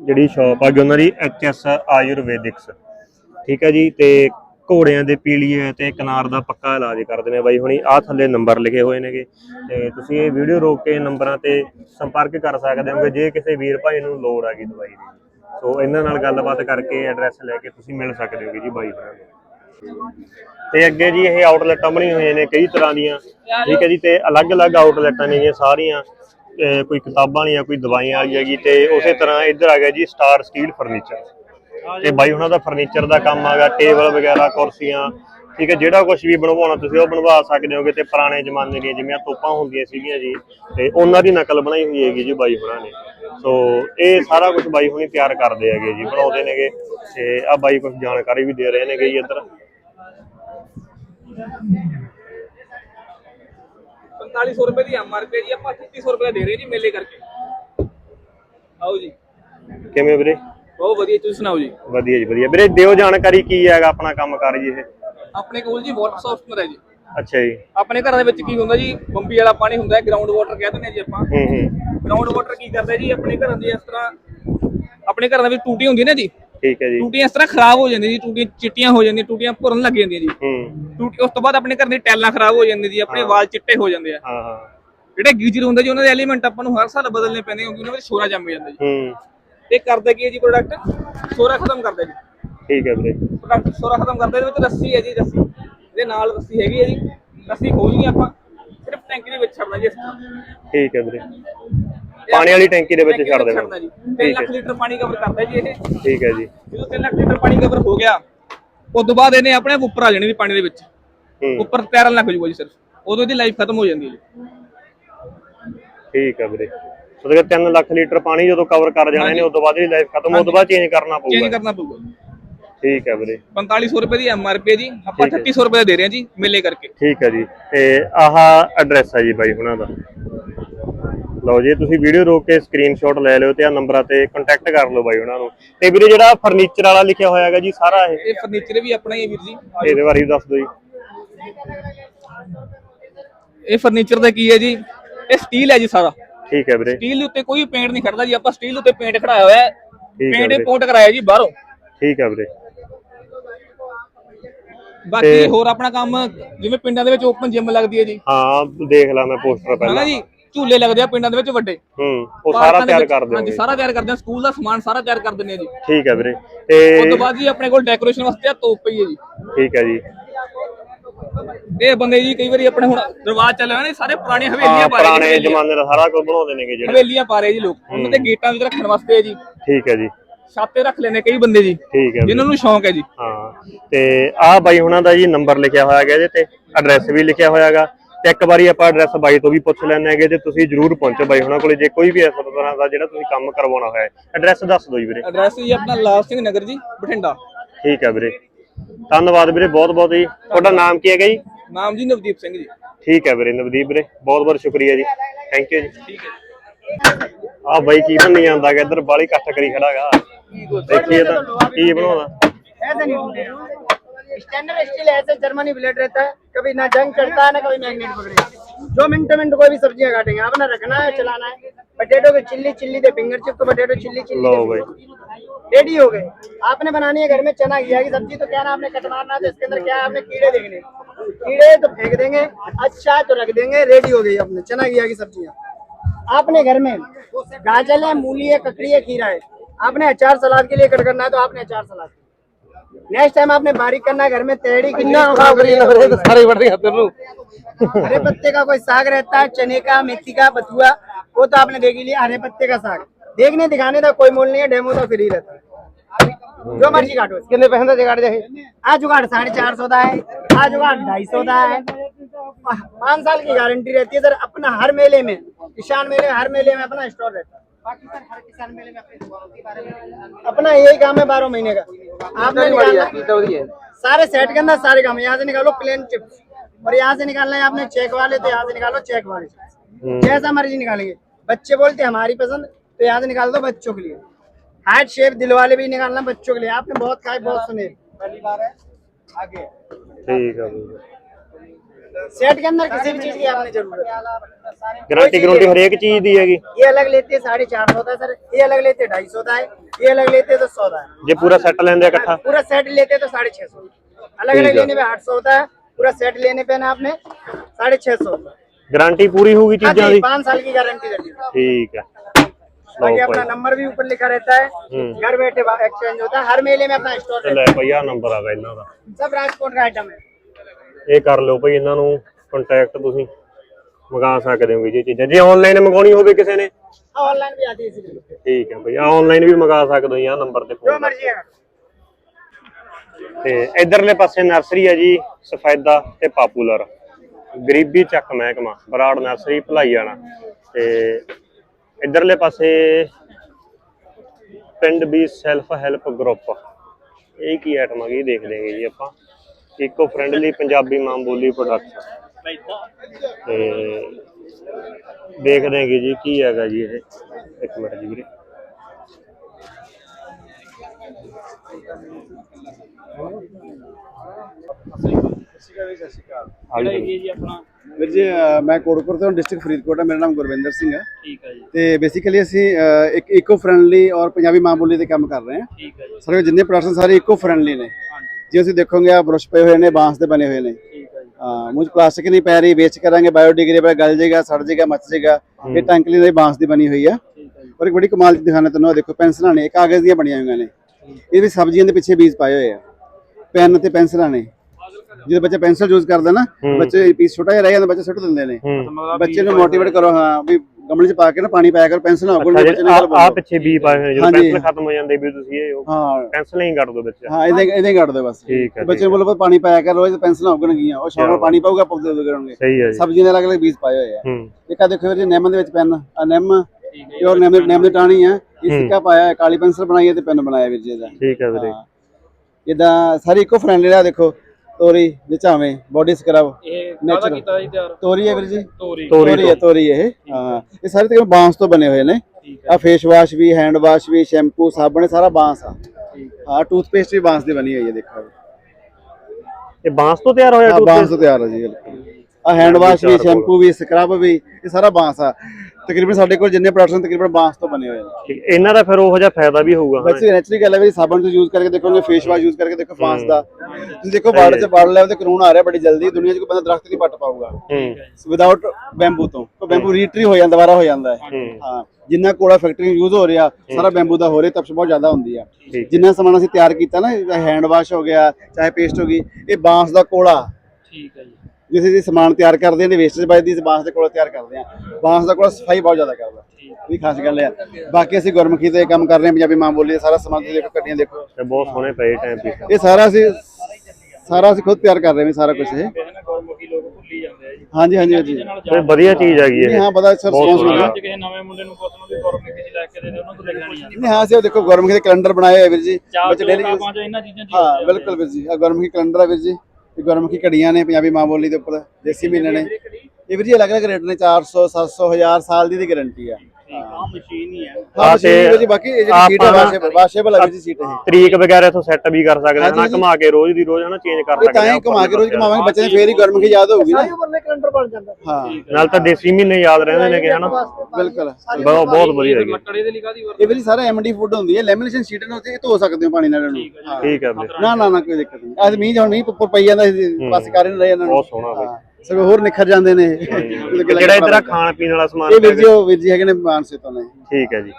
ਜਿਹੜੀ ਸ਼ਾਪ ਆ ਉਹਨਾਂ ਦੀ ਐਚਐਸ ਆਯੁਰਵੈਦਿਕਸ। ਠੀਕ ਹੈ ਜੀ ਤੇ ਘੋੜਿਆਂ ਦੇ ਪੀਲੀਏ ਤੇ ਕਿਨਾਰ ਦਾ ਪੱਕਾ ਇਲਾਜ ਕਰਦੇ ਨੇ ਬਾਈ। ਹੁਣੀ ਆਹ ਥੱਲੇ ਨੰਬਰ ਲਿਖੇ ਹੋਏ ਨੇਗੇ ਤੇ ਤੁਸੀਂ ਇਹ ਵੀਡੀਓ ਰੋਕ ਕੇ ਨੰਬਰਾਂ ਤੇ ਸੰਪਰਕ ਕਰ ਸਕਦੇ ਹੋਗੇ ਜੇ ਕਿਸੇ ਵੀਰ ਭਾਈ ਨੂੰ ਲੋੜ ਹੈਗੀ ਦਵਾਈ ਦੀ, ਸੋ ਇਹਨਾਂ ਨਾਲ ਗੱਲਬਾਤ ਕਰਕੇ ਐਡਰੈਸ ਲੈ ਕੇ ਤੁਸੀਂ ਮਿਲ ਸਕਦੇ ਹੋਗੇ ਜੀ ਬਾਈ ਹੁਣਾਂ ਨੂੰ। ਤੇ ਅੱਗੇ ਜੀ ਇਹ ਆਊਟਲੈਟਾਂ ਬਣੀਆਂ ਹੋਈਆਂ ਨੇ ਕਈ ਤਰ੍ਹਾਂ ਦੀਆਂ, ਠੀਕ ਹੈ ਜੀ, ਤੇ ਅਲੱਗ-ਅਲੱਗ ਆਊਟਲੈਟਾਂ ਨੇ ਸਾਰੀਆਂ ਕੋਈ ਕਿਤਾਬਾਂ ਵਾਲੀਆਂ, ਕੋਈ ਦਵਾਈਆਂ ਵਾਲੀ ਹੈਗੀ ਤੇ ਉਸੇ ਤਰ੍ਹਾਂ ਇੱਧਰ ਆ ਗਿਆ ਜੀ ਸਟਾਰ ਸਟੀਲ ਫਰਨੀਚਰ ਤੇ ਬਾਈ ਉਹਨਾਂ ਦਾ ਫਰਨੀਚਰ ਦਾ ਕੰਮ ਆਗਾ ਟੇਬਲ ਵਗੈਰਾ ਕੁਰਸੀਆਂ ਠੀਕ ਹੈ ਜਿਹੜਾ ਕੁਝ ਵੀ ਬਣਵਾਉਣਾ ਤੁਸੀਂ ਉਹ ਬਣਵਾ ਸਕਦੇ ਹੋਗੇ ਤੇ ਪੁਰਾਣੇ ਜ਼ਮਾਨੇ ਦੀਆਂ ਜਿਵੇਂ ਤੋਪਾਂ ਹੁੰਦੀਆਂ ਸੀਗੀਆਂ ਜੀ ਤੇ ਉਹਨਾਂ ਦੀ ਨਕਲ ਬਣਾਈ ਹੋਈ ਹੈਗੀ ਜੀ ਬਾਈ ਹੁਣਾਂ ਨੇ। ਸੋ ਇਹ ਸਾਰਾ ਕੁਝ ਬਾਈ ਹੁਣੀ ਤਿਆਰ ਕਰਦੇ ਹੈਗੇ ਜੀ ਬਣਾਉਂਦੇ ਨੇਗੇ ਤੇ ਆ ਬਾਈ ਕੁਝ ਜਾਣਕਾਰੀ ਵੀ ਦੇ ਰਹੇ ਨੇਗੇ ਜੀ ਇੱਧਰ। 4500 ਰੁਪਏ ਦੀ ਐਮਆਰਪੀ ਜੀ ਆਪਾਂ 3300 ਰੁਪਏ ਦੇ ਰਹੇ ਜੀ ਮੇਲੇ ਕਰਕੇ। ਆਓ ਜੀ। ਕਿਵੇਂ ਵੀਰੇ? ਬਹੁਤ ਵਧੀਆ ਤੁਸੀਂ ਸੁਣਾਓ ਜੀ? ਵਧੀਆ ਜੀ ਵਧੀਆ। ਵੀਰੇ ਦਿਓ ਜਾਣਕਾਰੀ ਕੀ ਹੈਗਾ ਆਪਣਾ ਕੰਮ ਕਰ ਜੀ ਇਹ? ਆਪਣੇ ਕੋਲ ਜੀ ਵਾਟਰ ਸੌਫਟਵੇਅਰ ਹੈ ਜੀ। ਅੱਛਾ ਜੀ। ਆਪਣੇ ਘਰਾਂ ਦੇ ਵਿੱਚ ਕੀ ਹੁੰਦਾ ਜੀ ਬੰਬੀ ਵਾਲਾ ਪਾਣੀ ਹੁੰਦਾ ਹੈ ਗਰਾਊਂਡ ਵਾਟਰ ਕਹਿ ਦਿੰਦੇ ਹਾਂ ਜੀ ਆਪਾਂ। ਹੂੰ ਹੂੰ। ਗਰਾਊਂਡ ਵਾਟਰ ਕੀ ਕਰਦਾ ਜੀ ਆਪਣੇ ਘਰਾਂ ਦੀ ਇਸ ਤਰ੍ਹਾਂ ਆਪਣੇ ਘਰਾਂ ਦੇ ਵਿੱਚ ਟੂਟੀ ਹੁੰਦੀ ਨਾ ਜੀ। ਠੀਕ ਹੈ ਜੀ। ਟੂਟੀਆਂ ਇਸ ਤਰ੍ਹਾਂ ਖਰਾਬ ਹੋ ਜਾਂਦੀਆਂ ਜੀ ਟੂਟੀਆਂ ਚਿੱਟੀਆਂ ਹੋ ਜਾਂਦੀਆਂ ਟੂਟੀਆਂ ਭੁਰਨ ਲੱਗ ਜਾਂਦੀਆਂ ਜੀ। ਹੂੰ। ਟੂਟੀ ਉਸ ਤੋਂ ਬਾਅਦ ਆਪਣੇ ਘਰ ਦੀ ਟੈਲਾਂ ਖਰਾਬ ਹੋ ਜਾਂਦੀਆਂ ਜੀ ਆਪਣੇ ਵਾਲ ਚਿੱਟੇ ਹੋ ਜਾਂਦੇ ਆ। ਹਾਂ ਹਾਂ। ਜਿਹੜੇ ਗੀਜ਼ਰ ਹੁੰਦੇ ਜੀ ਉਹਨਾਂ ਦੇ ਐਲੀਮੈਂਟ ਆਪਾਂ ਨੂੰ ਹਰ ਸਾਲ ਬਦਲਨੇ ਪੈਂਦੇ ਕਿਉਂਕਿ ਉਹਨਾਂ ਵਿੱਚ ਸ਼ੋਰਾ ਜੰਮ ਜਾਂਦਾ ਜੀ। ਹੂੰ। ਇਹ ਕਰਦਾ ਕੀ ਹੈ ਜੀ ਪ੍ਰੋਡਕਟ ਸ਼ੋਰਾ ਖਤਮ ਕਰਦਾ ਜੀ। ਠੀਕ ਹੈ ਵੀਰੇ। ਪ੍ਰੋਡਕਟ ਸ਼ੋਰਾ ਖਤਮ ਕਰਦਾ ਇਹਦੇ ਵਿੱਚ ਰੱਸੀ ਹੈ ਜੀ ਰੱਸੀ ਇਹਦੇ ਨਾਲ ਰੱਸੀ ਹੈਗੀ ਹੈ ਜੀ। ਰੱਸੀ ਖੋਲਣੀ ਆਪਾਂ। ਸਿਰਫ ਟੈਂਕੀ ਦੇ ਵਿੱਚ ਛੱਡਣਾ ਜੀ ਇਸ ਤਰ੍ਹਾਂ ਠੀਕ ਹੈ ਵੀਰੇ। ਪਾਣੀ ਵਾਲੀ ਟੈਂਕੀ ਦੇ ਵਿੱਚ ਛੱਡ ਦੇਣਾ। ਛੱਡਣਾ ਜੀ। 3 ਲੱਖ ਲੀਟਰ ਪਾਣੀ ਕਵਰ ਕਰਦਾ ਜੀ ਇਹ। ਠੀਕ ਹੈ ਜੀ। ਜਦੋਂ 3 ਲੱਖ ਲੀਟਰ ਪਾਣੀ ਕਵਰ ਹੋ ਗਿਆ ਉਸ ਤੋਂ ਬਾਅਦ ਇਹਨੇ ਆਪਣੇ ਆਪ ਉੱਪਰ ਆ ਜਾਣੀ ਜੀ ਪਾਣੀ ਦੇ ਵਿੱਚ। ਉੱਪਰ ਤੈਰਨ ਲੱਗ ਜੂਗਾ ਜੀ ਸਿਰਫ। ਉਦੋਂ ਇਹਦੀ ਲਾਈਫ ਖਤਮ ਹੋ ਜਾਂਦੀ ਹੈ ਜੀ। ਠੀਕ ਹੈ ਵੀਰੇ। ਉਹਦੇ 3 ਲੱਖ ਲੀਟਰ ਪਾਣੀ ਜਦੋਂ ਕਵਰ ਕਰ ਜਾਣਾ ਇਹਨੇ ਉਸ ਤੋਂ ਬਾਅਦ ਇਹਦੀ ਲਾਈਫ ਖਤਮ ਉਸ ਤੋਂ ਬਾਅਦ ਚੇਂਜ ਕਰਨਾ ਚੇਂਜ ਪਊਗਾ ਕਰਨਾ ਪਊਗਾ। ਠੀਕ ਹੈ ਵੀਰੇ। 4500 ਰੁਪਏ ਦੀ ਐਮਆਰਪੀ ਹੈ ਜੀ। ਆਪਾਂ 3600 ਰੁਪਏ ਦਾ ਦੇ ਰਹੇ ਹਾਂ ਜੀ ਮੇਲੇ ਕਰਕੇ। ਠੀਕ ਹੈ ਜੀ। ਤੇ ਆਹ ਐਡਰੈਸ ਹੈ ਜੀ ਬਾਈ ਹੁਣਾਂ ਦਾ। ਲਓ ਜੀ ਤੁਸੀਂ ਵੀਡੀਓ ਰੋਕ ਕੇ ਸਕਰੀਨਸ਼ਾਟ ਲੈ ਲਿਓ ਤੇ ਆ ਨੰਬਰਾਂ ਤੇ ਕੰਟੈਕਟ ਕਰ ਲਓ ਬਾਈ ਉਹਨਾਂ ਨੂੰ। ਤੇ ਵੀਰੇ ਜਿਹੜਾ ਫਰਨੀਚਰ ਵਾਲਾ ਲਿਖਿਆ ਹੋਇਆ ਹੈਗਾ ਜੀ ਸਾਰਾ ਇਹ? ਇਹ ਫਰਨੀਚਰ ਵੀ ਆਪਣਾ ਹੀ ਹੈ ਵੀਰ ਜੀ। ਇਹਦੇ ਬਾਰੇ ਵੀ ਦੱਸ ਦਿਓ ਜੀ। ਇਹ ਫਰਨੀਚਰ ਦਾ ਕੀ ਹੈ ਜੀ? ਇਹ ਸਟੀਲ ਹੈ ਜੀ ਸਾਰਾ। ਠੀਕ ਹੈ ਵੀਰੇ। ਸਟੀਲ ਦੇ ਉੱਤੇ ਕੋਈ ਪੇਂਟ ਨਹੀਂ ਖੜਦਾ ਜੀ ਆਪਾਂ ਸਟੀਲ ਉੱਤੇ ਪੇਂਟ ਖੜਾਇਆ ਹੋਇਆ ਹੈ। ਠੀਕ ਹੈ ਪੇਂਟ ਵੀਰੇ। ਇੰਪੋਰਟ ਕਰਾਇਆ ਜੀ ਬਾਹਰੋਂ। ਠੀਕ ਹੈ ਵੀਰੇ। ਬਾਕੀ ਹੋਰ ਆਪਣਾ ਕੰਮ ਜਿਵੇਂ ਪਿੰਡਾਂ ਦੇ ਵਿੱਚ ਓਪਨ ਜਿਮ ਲੱਗਦੀ ਹੈ ਜੀ। ਹਾਂ ਦੇਖ ਲਾ ਮੈਂ ਪੋਸਟਰ ਹਨਾ ਪਹਿਲਾਂ। ਜੀ ਝੂਲੇ ਲੱਗਦੇ ਆ ਪਿੰਡਾਂ ਦੇ ਵਿੱਚ ਵੱਡੇ। ਹੂੰ ਉਹ ਸਾਰਾ ਪਾਰਕਾਂ ਦੇ ਤਿਆਰ ਵਿੱਚ- ਕਰ ਹਾਂਜੀ ਦਿਓਗੇ ਸਾਰਾ ਤਿਆਰ ਕਰਦੇ ਆ ਸਕੂਲ ਦਾ ਸਮਾਨ ਸਾਰਾ ਤਿਆਰ ਕਰ ਦਿੰਦੇ ਆ ਜੀ। ਠੀਕ ਹੈ ਵੀਰੇ। ਉਸ ਤੇ ਤੋਂ ਬਾਅਦ ਜੀ ਆਪਣੇ ਕੋਲ ਡੈਕੋਰੇਸ਼ਨ ਵਾਸਤੇ ਆ ਤੋਪ ਪਈ ਹੈ ਜੀ। ਠੀਕ ਹੈ ਜੀ। ਇਹ ਬੰਦੇ ਜੀ ਕਈ ਵਾਰੀ ਆਪਣੇ ਹੁਣ ਰਿਵਾਜ ਚੱਲ ਰਿਹਾ ਨੇ ਸਾਰੇ ਪੁਰਾਣੇ ਹਵੇਲੀਆਂ ਰਹੇ ਪੁਰਾਣੇ ਜ਼ਮਾਨੇ ਦਾ ਸਾਰਾ ਕੁਝ ਬਣਾਉਂਦੇ ਨੇਗੇ ਜਿਹੜੇ। ਹਵੇਲੀਆਂ ਰਹੇ ਜੀ ਲੋਕ। ਉਹਨਾਂ ਦੇ ਗੇਟਾਂ ਵਿੱਚ ਰੱਖਣ ਵਾਸਤੇ ਜੀ। ਠੀਕ ਹੈ ਜੀ। ਛਾਤੇ ਰੱਖ ਲੈਂਦੇ ਕਈ ਬੰਦੇ ਜੀ ਠੀਕ ਹੈ। ਜਿਨ੍ਹਾਂ ਨੂੰ ਸ਼ੌਂਕ ਹੈ ਜੀ। ਹਾਂ ਤੇ ਆਹ ਬਾਈ ਹੁਣਾਂ ਦਾ ਜੀ ਨੰਬਰ ਲਿਖਿਆ ਹੋਇਆ ਹੈਗਾ ਇਹਦੇ ਤੇ ਐਡਰੈਸ ਵੀ ਲਿਖਿਆ ਹੋਇਆ ਹੈਗਾ। ਤੇ ਇੱਕ ਵਾਰੀ ਆਪਾਂ ਐਡਰੈਸ ਬਾਈ ਤੋਂ ਵੀ ਪੁੱਛ ਲੈਣੇ ਹੈਗੇ ਤੇ ਤੁਸੀਂ ਜਰੂਰ ਪਹੁੰਚੋ ਬਾਈ ਹੁਣਾਂ ਕੋਲੇ ਜੇ ਕੋਈ ਵੀ ਇਸ ਤਰ੍ਹਾਂ ਦਾ ਜਿਹੜਾ ਤੁਸੀਂ ਕੰਮ ਕਰਵਾਉਣਾ ਹੋਇਆ ਐਡਰੈਸ ਦੱਸ ਦਿਓ ਜੀ ਵੀਰੇ। ਐਡਰੈਸ ਜੀ ਆਪਣਾ ਲਾਲ ਸਿੰਘ ਨਗਰ ਜੀ ਬਠਿੰਡਾ। ਠੀਕ ਹੈ ਵੀਰੇ। ਧੰਨਵਾਦ ਵੀਰੇ ਬਹੁਤ ਬਹੁਤ ਜੀ ਤੁਹਾਡਾ ਨਾਮ ਕੀ ਹੈਗਾ ਜੀ ਨਾਮ ਜੀ ਨਵਦੀਪ ਸਿੰਘ ਜੀ ਠੀਕ ਹੈ ਵੀਰੇ ਨਵਦੀਪ ਵੀਰੇ ਬਹੁਤ ਬਹੁਤ ਸ਼ੁਕਰੀਆ ਜੀ ਥੈਂਕ ਯੂ ਜੀ ਠੀਕ ਹੈ ਆ ਬਾਈ ਕੀ ਬਣਨੀ ਜਾਂਦਾ ਹੈਗਾ ਇੱਧਰ ਬਾਲੀ ਇਕੱਠ ਕਰੀ ਖੜਾਗਾ ਦੇਖੀਏ ਤਾਂ ਕੀ ਬਣਾਉਂਦਾ ऐसे नहीं टूटेगा स्टैंडर्ड स्टील ऐसे जर्मनी ब्लेड रहता है कभी ना जंग चढ़ता है ना कभी मैग्नेट पकड़ेगा जो मिनट मिनट कोई भी सब्ज़ियाँ काटेंगे आपने रखना है चलाना है। पटेटो की चिल्ली चिल्ली दे फिंगर चिप तो पटेटो चिल्ली चिल्ली लो भाई। रेडी हो गए? आपने बनानी है घर में चना घिया की सब्ज़ी तो क्या ना आपने कट मारना तो इसके अंदर क्या है आपने कीड़े देखने। कीड़े तो फेंक देंगे अच्छा तो रख देंगे रेडी हो गई अपने चना घिया की सब्ज़ियाँ। आपने घर में गाजर है मूली है ककड़ी है खीरा है आपने अचार सलाद के लिए कट करना है तो आपने अचार सलाद नेक्स्ट टाइम आपने बारीक करना घर में तेड़ी की ना ना सारे बढ़ गया तेरे हरे पत्ते का कोई साग रहता है चने का मेथी का बथुआ वो तो आपने देख लिया हरे पत्ते का साग। देखने दिखाने का कोई मोल नहीं है डेमो तो फ्री रहता है। जो हम्म। मर्ज़ी काटो कितने पैसे जाए आज उगाड़ साढ़े चार सौ का है आज उगाड़ ढाई सौ है। पाँच साल की गारंटी रहती है सर अपना हर मेले में किसान मेले हर मेले में अपना स्टोर रहता है। अपना यही काम है बारह महीने का। आपने सारे सेट करना सारे काम यहाँ से निकालो प्लेन चिप्स और यहाँ से निकालना है आपने चेक वाले तो यहाँ से निकालो चेक वाले जैसा मर्ज़ी निकालेंगे बच्चे बोलते हमारी पसंद तो यहाँ से निकाल दो बच्चों के लिए। हाइट शेप दिल वाले भी निकालना बच्चों के लिए। आपने बहुत खाए बहुत सुने। पहली बार है आगे। ठीक है। सेट के अंदर किसी भी चीज की आपने जरूरत गारंटी गारंटी हर एक चीज दी हैगी ये अलग लेते हैं साढ़े चार सौ का सर ये अलग लेते ढाई सौ का है ये अलग लेते तो सौ का है जे पूरा सेट लेंगे इकट्ठा पूरा सेट लेते तो साढ़े छह सौ अलग अलग लेने में आठ सौ होता है पूरा सेट लेने पे ना आपने साढ़े छह सौ गारंटी पूरी होगी चीजों की पाँच साल की गारंटी ठीक है बाकी अपना नंबर भी ऊपर लिखा रहता है घर बैठे एक्सचेंज होता है हर मेले में अपना स्टोर ले भैया नंबर आ गया इनका सब राजकोट का आइटम है ਇਹ ਕਰ ਲਿਓ ਭਾਈ ਇਹਨਾਂ ਨੂੰ ਕੰਟੈਕਟ ਤੁਸੀਂ ਮੰਗਾ ਸਕਦੇ ਹੋਗੇ ਜੀ ਚੀਜ਼ਾਂ। ਜੇ ਆਨਲਾਈਨ ਮੰਗਾਉਣੀ ਹੋਵੇ ਕਿਸੇ ਨੇ। ਆਨਲਾਈਨ ਵੀ ਆਦੀ ਸੀ। ਠੀਕ ਹੈ ਭਾਈ ਆਨਲਾਈਨ ਵੀ ਮੰਗਾ ਸਕਦੇ ਹੋ ਯਾ ਨੰਬਰ ਤੇ ਫੋਨ ਤੇ ਇਧਰਲੇ ਪਾਸੇ ਨਰਸਰੀ ਹੈ ਜੀ ਸਫੈਦਾ ਤੇ ਪਾਪੂਲਰ ਗਰੀਬੀ ਚੱਕ ਮਹਿਕਮਾ ਬਰਾੜ ਨਰਸਰੀ ਭਲਾਈ ਵਾਲਾ। ਤੇ ਇਧਰਲੇ ਪਾਸੇ ਪਿੰਡ ਵੀ ਸੈਲਫ ਹੈਲਪ ਗਰੁੱਪ ਇਹ ਕੀ ਆਈਟਮ ਆ ਗਈ ਦੇਖ ਲੈਂਗੇ ਜੀ ਆਪਾਂ। ਇਕੋ ਫ੍ਰੈਂਡਲੀ ਪੰਜਾਬੀ ਮਾਂ ਬੋਲੀ ਪ੍ਰੋਡਕਟ ਤੇ ਦੇਖ ਦੇਗੇ ਜੀ ਕੀ ਹੈਗਾ ਜੀ ਇਹ। ਇੱਕ ਮਿੰਟ ਜੀ ਵੀਰੇ। ਜਿਹੜਾ ਇਹ ਜੀ ਆਪਣਾ? ਵੀਰ ਜੀ ਅਹ ਮੈਂ ਕੋਟਪੁਰ ਤੋਂ ਡਿਸਟ੍ਰਿਕਟ ਫਰੀਦਕੋਟ ਹੈ ਮੇਰਾ ਨਾਮ ਗੁਰਵਿੰਦਰ ਸਿੰਘ ਹੈ ਠੀਕ ਹੈ ਜੀ। ਤੇ ਬੇਸਿਕਲੀ ਅਸੀਂ ਇੱਕ ਇਕੋ ਫ੍ਰੈਂਡਲੀ ਔਰ ਪੰਜਾਬੀ ਮਾਂ ਬੋਲੀ ਤੇ ਕੰਮ ਕਰ ਰਹੇ ਹਾਂ ਠੀਕ ਹੈ ਜੀ। ਸਾਰੇ ਜਿੰਨੇ ਪ੍ਰੋਡਕਟਸ ਸਾਰੇ ਇਕੋ ਫ੍ਰੈਂਡਲੀ ਨੇ। ਜੇ ਤੁਸੀਂ ਦੇਖੋਗੇ ਆ ਬਰੁਸ਼ ਪਏ ਹੋਏ ਨੇ ਬਾਂਸ ਦੇ ਬਣੇ ਹੋਏ ਨੇ। ਹੈ ਮੁਝ ਪਲਾਸਟਿਕ ਨਹੀਂ ਪੈ ਰਹੀ ਵੇਚ ਕਰਾਂਗੇ ਬਾਇਓਡੀਗ੍ਰੇਡੇਬਲ ਗਲ ਜਾਏਗਾ ਸੜ ਜਾਏਗਾ ਮੱਚ ਜਾਏਗਾ ਇਹ ਟੰਕਲੀ ਦੀ ਬਾਂਸ ਦੀ ਬਣੀ ਹੋਈ ਆ। ਔਰ ਇੱਕ ਬੜੀ ਕਮਾਲ ਦੀ ਦਿਖਾਣਾ ਤੁਹਾਨੂੰ ਦੇਖੋ ਪੈਨਸਲਾਂ ਨੇ ਕਾਗਜ਼ ਦੀਆਂ ਬਣੀਆਂ ਹੋਈਆਂ ਨੇ। ਇਹ ਵੀ ਸਬਜ਼ੀਆਂ ਦੇ ਪਿੱਛੇ ਬੀਜ ਪਾਏ ਹੋਏ ਆ। ਪੈਨ ਤੇ ਪੈਨਸਲਾਂ ਨੇ। ਜਦੋਂ ਬੱਚਾ ਪੈਨਸਲ ਯੂਜ਼ ਕਰਦਾ ਨਾ ਬੱਚੇ ਪੀਸ ਛੋਟਾ ਜਿਹਾ ਰਹਿ ਜਾਂਦਾ ਬੱਚੇ ਸੁੱਟ ਦਿੰਦੇ ਨੇ। ਬੱਚੇ ਨੂੰ ਮੋਟੀਵੇਟ ਕਰੋ ਹਾਂ ਵੀ ਗਮਲੇ 'ਚ ਪਾ ਕੇ ਨਾ ਪਾਣੀ ਪਾਇਆ ਕਰ ਪੈਨਸਲ ਨਾ ਅੱਛਾ ਬੱਚੇ ਜੀ ਨੂੰ ਆ ਪਿੱਛੇ ਵੀ ਪਾਏ ਹੋਏ ਜਦੋਂ। ਪੈਨਸਲ ਖਤਮ ਹੋ ਜਾਂਦੇ ਵੀ ਤੁਸੀਂ ਇਹ ਹਾਂ। ਪੈਨਸਲ ਹੀ ਕੱਢ ਦੋ ਵਿੱਚ ਹਾਂ ਇਹਦੇ ਇਹਦੇ ਕੱਢ ਦਿਓ ਬਸ। ਠੀਕ ਹੈ, ਬੱਚੇ ਪਾਣੀ ਪਾਇਆ ਕਰ ਰੋਜ਼ ਪੈਨਸਲਾਂ ਉਗਣਗੀਆਂ ਉਹ ਸ਼ਾਮ ਨੂੰ ਪਾਣੀ ਪਾਊਗਾ ਪੌਦੇ ਉਗਣਗੇ ਸਹੀ ਹੈ ਸਬਜ਼ੀਆਂ ਦੇ ਅਲੱਗ-ਅਲੱਗ ਬੀਜ ਪਾਏ ਹੋਏ ਆ। ਇੱਕ ਆ ਦੇਖੋ ਜੀ ਨਿੰਮ ਦੇ ਵਿੱਚ ਪੈਨ। ਆ ਨਿੰਮ ਪਿਓਰ ਨਿੰਮ ਨਿੰਮ ਦੀ ਟਾਣੀ ਆ। ਇਹ ਸਿੱਕਾ ਪਾਇਆ ਹੈ, ਕਾਲੀ ਪੈਨਸਲ ਬਣਾਈ ਹੈ ਤੇ ਪੈਨ ਬਣਾਇਆ ਵੀਰ ਜੀ ਦਾ ਠੀਕ ਹੈ ਵੀਰੇ। ਇਦਾਂ ਸਾਰੀ ਇਕੋ ਫ੍ਰੈਂਡਲੀ ਆ ਦੇਖੋ। ਤੋਰੀ ਵਿਚਾਵੇਂ ਬੋਡੀ ਸਕਰਬ ਇਹ ਕਾਹਦਾ Natural। ਕੀਤਾ ਜੀ ਤਿਆਰ? ਤੋਰੀ ਹੈ ਵੀਰ ਜੀ? ਤੋਰੀ। ਤੋਰੀ ਤੋਰੀ ਹੈ ਤੋਰੀ ਇਹ। ਹਾਂ। ਇਹ ਸਾਰੇ ਤਕਰੀਬਨ ਬਾਂਸ ਤੋਂ ਬਣੇ ਹੋਏ ਨੇ। ਠੀਕ ਆ ਫੇਸ ਵਾਸ਼ ਵੀ ਹੈਂਡ ਵਾਸ਼ ਵੀ ਸ਼ੈਂਪੂ ਸਾਬਣ ਇਹ ਸਾਰਾ ਬਾਂਸ ਆ। ਹਾਂ। ਟੂਥਪੇਸਟ ਵੀ ਬਾਂਸ ਦੀ ਬਣੀ ਹੋਈ ਹੈ ਦੇਖੋ। ਇਹ ਬਾਂਸ ਤੋਂ ਤਿਆਰ ਹੋਇਆ ਆ ਟੂਥਪੇਸਟ ਬਾਂਸ ਤੋਂ ਤਿਆਰ ਹੈ ਜੀ ਬਿਲਕੁਲ। ਆ ਹੈਂਡ ਵਾਸ਼ ਵੀ ਸ਼ੈਂਪੂ ਵੀ ਸਕਰਬ ਵੀ ਇਹ ਸਾਰਾ ਬਾਂਸ ਆ। ਤਕਰੀਬਨ ਸਾਡੇ ਕੋਲ ਜਿੰਨੇ ਪ੍ਰੋਡਕਟਸ ਨੇ ਤਕਰੀਬਨ ਬਾਂਸ ਤੋਂ ਬਣੇ ਹੋਏ ਨੇ। ਠੀਕ, ਇਹਨਾਂ ਦਾ ਫਿਰ ਉਹੋ ਜਿਹਾ ਫਾਇਦਾ ਵੀ ਹੋਊਗਾ ਹਨਾ? ਵੈਸੇ ਨੈਚੁਰਲੀ ਗੱਲ ਹੈ ਵੀ ਸਾਬਣ ਤੋਂ ਯੂਜ਼ ਕਰਕੇ ਦੇਖੋਗੇ ਫੇਸ ਵਾਸ਼ ਯੂਜ਼ ਕਰਕੇ ਦੇਖੋ ਬਾਂਸ ਦਾ। ਤੁਸੀਂ ਦੇਖੋ ਬਾੜ 'ਚ ਬਾੜ ਲੈਵਲ ਤੇ ਕਾਨੂੰਨ ਆ ਰਿਹਾ ਬੜੀ ਜਲਦੀ ਦੁਨੀਆ 'ਚ ਕੋਈ ਬੰਦਾ ਦਰਖਤ ਨਹੀਂ ਪੱਟ ਪਾਊਗਾ। ਹੂੰ। ਵਿਦਆਊਟ ਬੈਂਬੂ ਤੋਂ। ਕੋਈ ਬੈਂਬੂ ਰੀਟਰੀ ਹੋ ਜਾਂਦਾ ਦੁਬਾਰਾ ਹੋ ਜਾਂਦਾ ਹੈ। ਹਾਂ। ਜਿੰਨਾ ਕੋਲਾ ਫੈਕਟਰੀ ਯੂਜ਼ ਹੋ ਰਿਹਾ ਸਾਰਾ ਬੈਂਬੂ ਦਾ ਹੋ ਰਿਹਾ ਤਪਸ਼ ਬਹੁਤ ਜ਼ਿਆਦਾ ਹੁੰਦੀ ਆ। ਠੀਕ। ਜਿੰਨਾ ਸਮਾਨ ਅਸੀਂ ਤਿਆਰ ਕੀਤਾ ਨਾ ਹੈਂਡ ਵਾਸ਼ ਹੋ ਗਿਆ ਚਾਹੇ ਪੇਸਟ ਹੋ ਗਈ ਇਹ ਬਾਂਸ ਦਾ ਕੋਲਾ। ਠੀਕ ਹੈ ਜੀ। ਜਿਸ ਅਸੀਂ ਸਮਾਨ ਤਿਆਰ ਕਰਦੇ ਹਾਂ ਤੇ ਵੇਸਟੇਜ ਬਚਦੀ ਇਸ ਬਾਂਸ ਦੇ ਕੋਲ ਤਿਆਰ ਕਰਦੇ ਹਾਂ। ਬਾਂਸ ਦਾ ਕੋਲ ਸਫ਼ਾਈ ਬਹੁਤ ਜ਼ਿਆਦਾ ਕਰਦਾ ਇਹ ਵੀ ਖਾਸ ਗੱਲ ਹੈ। ਬਾਕੀ ਅਸੀਂ ਗੁਰਮੁਖੀ ਤੇ ਕੰਮ ਕਰ ਰਹੇ ਹਾਂ ਪੰਜਾਬੀ ਮਾਂ ਬੋਲੀ ਦਾ ਸਾਰਾ ਸਮਾਨ ਤੁਸੀਂ ਦੇਖੋ ਕੱਢੀਆਂ ਦੇਖੋ। ਤੇ ਬਹੁਤ ਸੋਹਣੇ ਪਏ ਟਾਈਮ ਪੀਸ ਇਹ ਸਾਰਾ ਅਸੀਂ ਸਾਰਾ ਅਸੀਂ ਖੁਦ ਤਿਆਰ ਕਰ ਰਹੇ ਹਾਂ ਸਾਰਾ ਕੁਝ ਇਹ। ਕਿਸੇ ਨੇ ਗੁਰਮੁਖੀ ਲੋਕ ਭੁੱਲੀ ਜਾਂਦੇ ਆ ਜੀ ਹਾਂਜੀ ਹਾਂਜੀ ਹਾਂਜੀ। ਤੇ ਵਧੀਆ ਚੀਜ਼ ਹੈਗੀ ਇਹ। ਹਾਂ ਪਤਾ ਸਰ। ਅੱਜ ਕਿਸੇ ਨਵੇਂ ਮੁੰਡੇ ਨੂੰ ਪੁੱਛ ਵੀ ਗੁਰਮੁਖੀ ਚ ਲੈ ਕੇ ਦੇ ਦੇ ਉਹਨਾਂ ਤੋਂ ਲਿਖਿਆ ਨਹੀਂ ਜਾਂਦਾ ਨਹੀਂ ਹਾਂ ਅਸੀਂ ਦੇਖੋ ਗੁਰਮੁਖੀ ਦੇ ਕੈਲੰਡਰ ਬਣਾਏ ਹੋਏ ਵੀਰ ਜੀ। ਬੱਚੇ ਡੇਲੀ ਹਾਂ ਬਿਲਕੁਲ ਵੀਰ ਜੀ ਆ ਗੁਰਮੁਖੀ ਕੈਲੰਡਰ ਆ ਵੀਰ ਜੀ। ਇਹ ਗੁਰਮੁਖੀ ਘੜੀਆਂ ਨੇ, ਪੰਜਾਬੀ ਮਾਂ ਬੋਲੀ ਦੇ ਉੱਪਰ ਦੇਸੀ ਮਹੀਨੇ ਨੇ। ਇਹ ਵੀ ਜੀ ਅਲੱਗ-ਅਲੱਗ ਰੇਟ ਨੇ 400 700 1000 ਸਾਲ ਦੀ ਦੀ ਗਾਰੰਟੀ ਆ। ਆ ਮਸ਼ੀਨ ਹੀ ਹੈ ਹਾਂ ਆ ਮਸ਼ੀਨ ਤੇ ਵੀਰ ਜੀ ਬਾਕੀ ਇਹ ਜਿਹੜੀ ਸੀਟ ਹੈ ਆਪਾਂ ਨਾ- ਵਾਸ਼ੇਬਲ ਵਾਸ਼ੇਬਲ ਹੈ ਵੀਰ ਜੀ ਸੀਟ ਇਹ। ਤਰੀਕ ਵਗੈਰਾ ਇਥੋਂ ਸੈੱਟ ਵੀ ਕਰ ਸਕਦੇ ਹਾਂਜੀ, ਹਾਂ ਹਾਂਜੀ। ਘੁਮਾ ਕੇ ਰੋਜ਼ ਦੀ ਰੋਜ਼ ਹਨਾ ਚੇਂਜ ਕਰ ਇਹ ਸਕਦੇ ਤਾਂ ਹੀ ਘੁਮਾ ਕੇ ਰੋਜ਼ ਘੁਮਾਵਾਂਗੇ ਬੱਚੇ ਨੇ ਫੇਰ ਹੀ ਗੁਰਮੁਖੀ ਯਾਦ ਹੋਊਗੀ ਨਾ। ਬੰਦੇ ਕੈਲੰਡਰ ਬਣ ਜਾਂਦਾ। ਹਾਂ। ਨਾਲ ਤਾਂ ਦੇਸੀ ਮਹੀਨੇ ਯਾਦ ਰਹਿੰਦੇ ਨੇਗੇ ਹਨਾ। ਬਿਲਕੁਲ। ਬਹੁਤ ਬਹੁਤ ਵਧੀਆ ਹੈਗੀ। ਲੱਕੜੇ ਦੇ ਲਈ ਕਾਦੀ ਵਰਤ ਇਹ ਵੀਰ ਜੀ ਸਾਰਾ ਐਮਡੀ ਫੁੱਡ ਹੁੰਦੀ ਹੈ ਲੈਮੀਨੇਸ਼ਨ ਸ਼ੀਟ ਨਾਲ ਤੁਸੀਂ ਇਹ ਧੋ ਸਕਦੇ ਹੋ ਪਾਣੀ ਨਾਲ ਇਹਨੂੰ। ਹਾਂ। ਠੀਕ ਹੈ ਵੀਰੇ। ਨਾ ਨਾ ਨਾ ਕੋਈ ਦਿੱਕਤ ਨਹੀਂ। ਅੱਜ ਮੀਂਹ ਹੁਣ ਮੀਂਹ ਉੱਪਰ ਪਈ ਜਾਂਦਾ ਬਸ ਕਰ ਨਹੀਂ ਰਹੇ ਇਹਨਾਂ ਨੂੰ। ਬਹੁਤ ਸੋਹਣਾ ਬਈ। ਸਗੋਂ ਹੋਰ ਨਿਖਰ ਜਾਂਦੇ ਨੇ। ਜਿਹੜਾ ਇਧਰ ਖਾਣ ਪੀਣ ਵਾਲਾ ਸਮਾਨ ਇਹ ਵੀਰ ਜੀ ਉਹ ਵੀਰ ਜੀ ਹੈਗੇ ਨੇ ਮਾਨਸੇ ਤੋਂ ਨੇ। ਠੀਕ ਹੈ ਜੀ।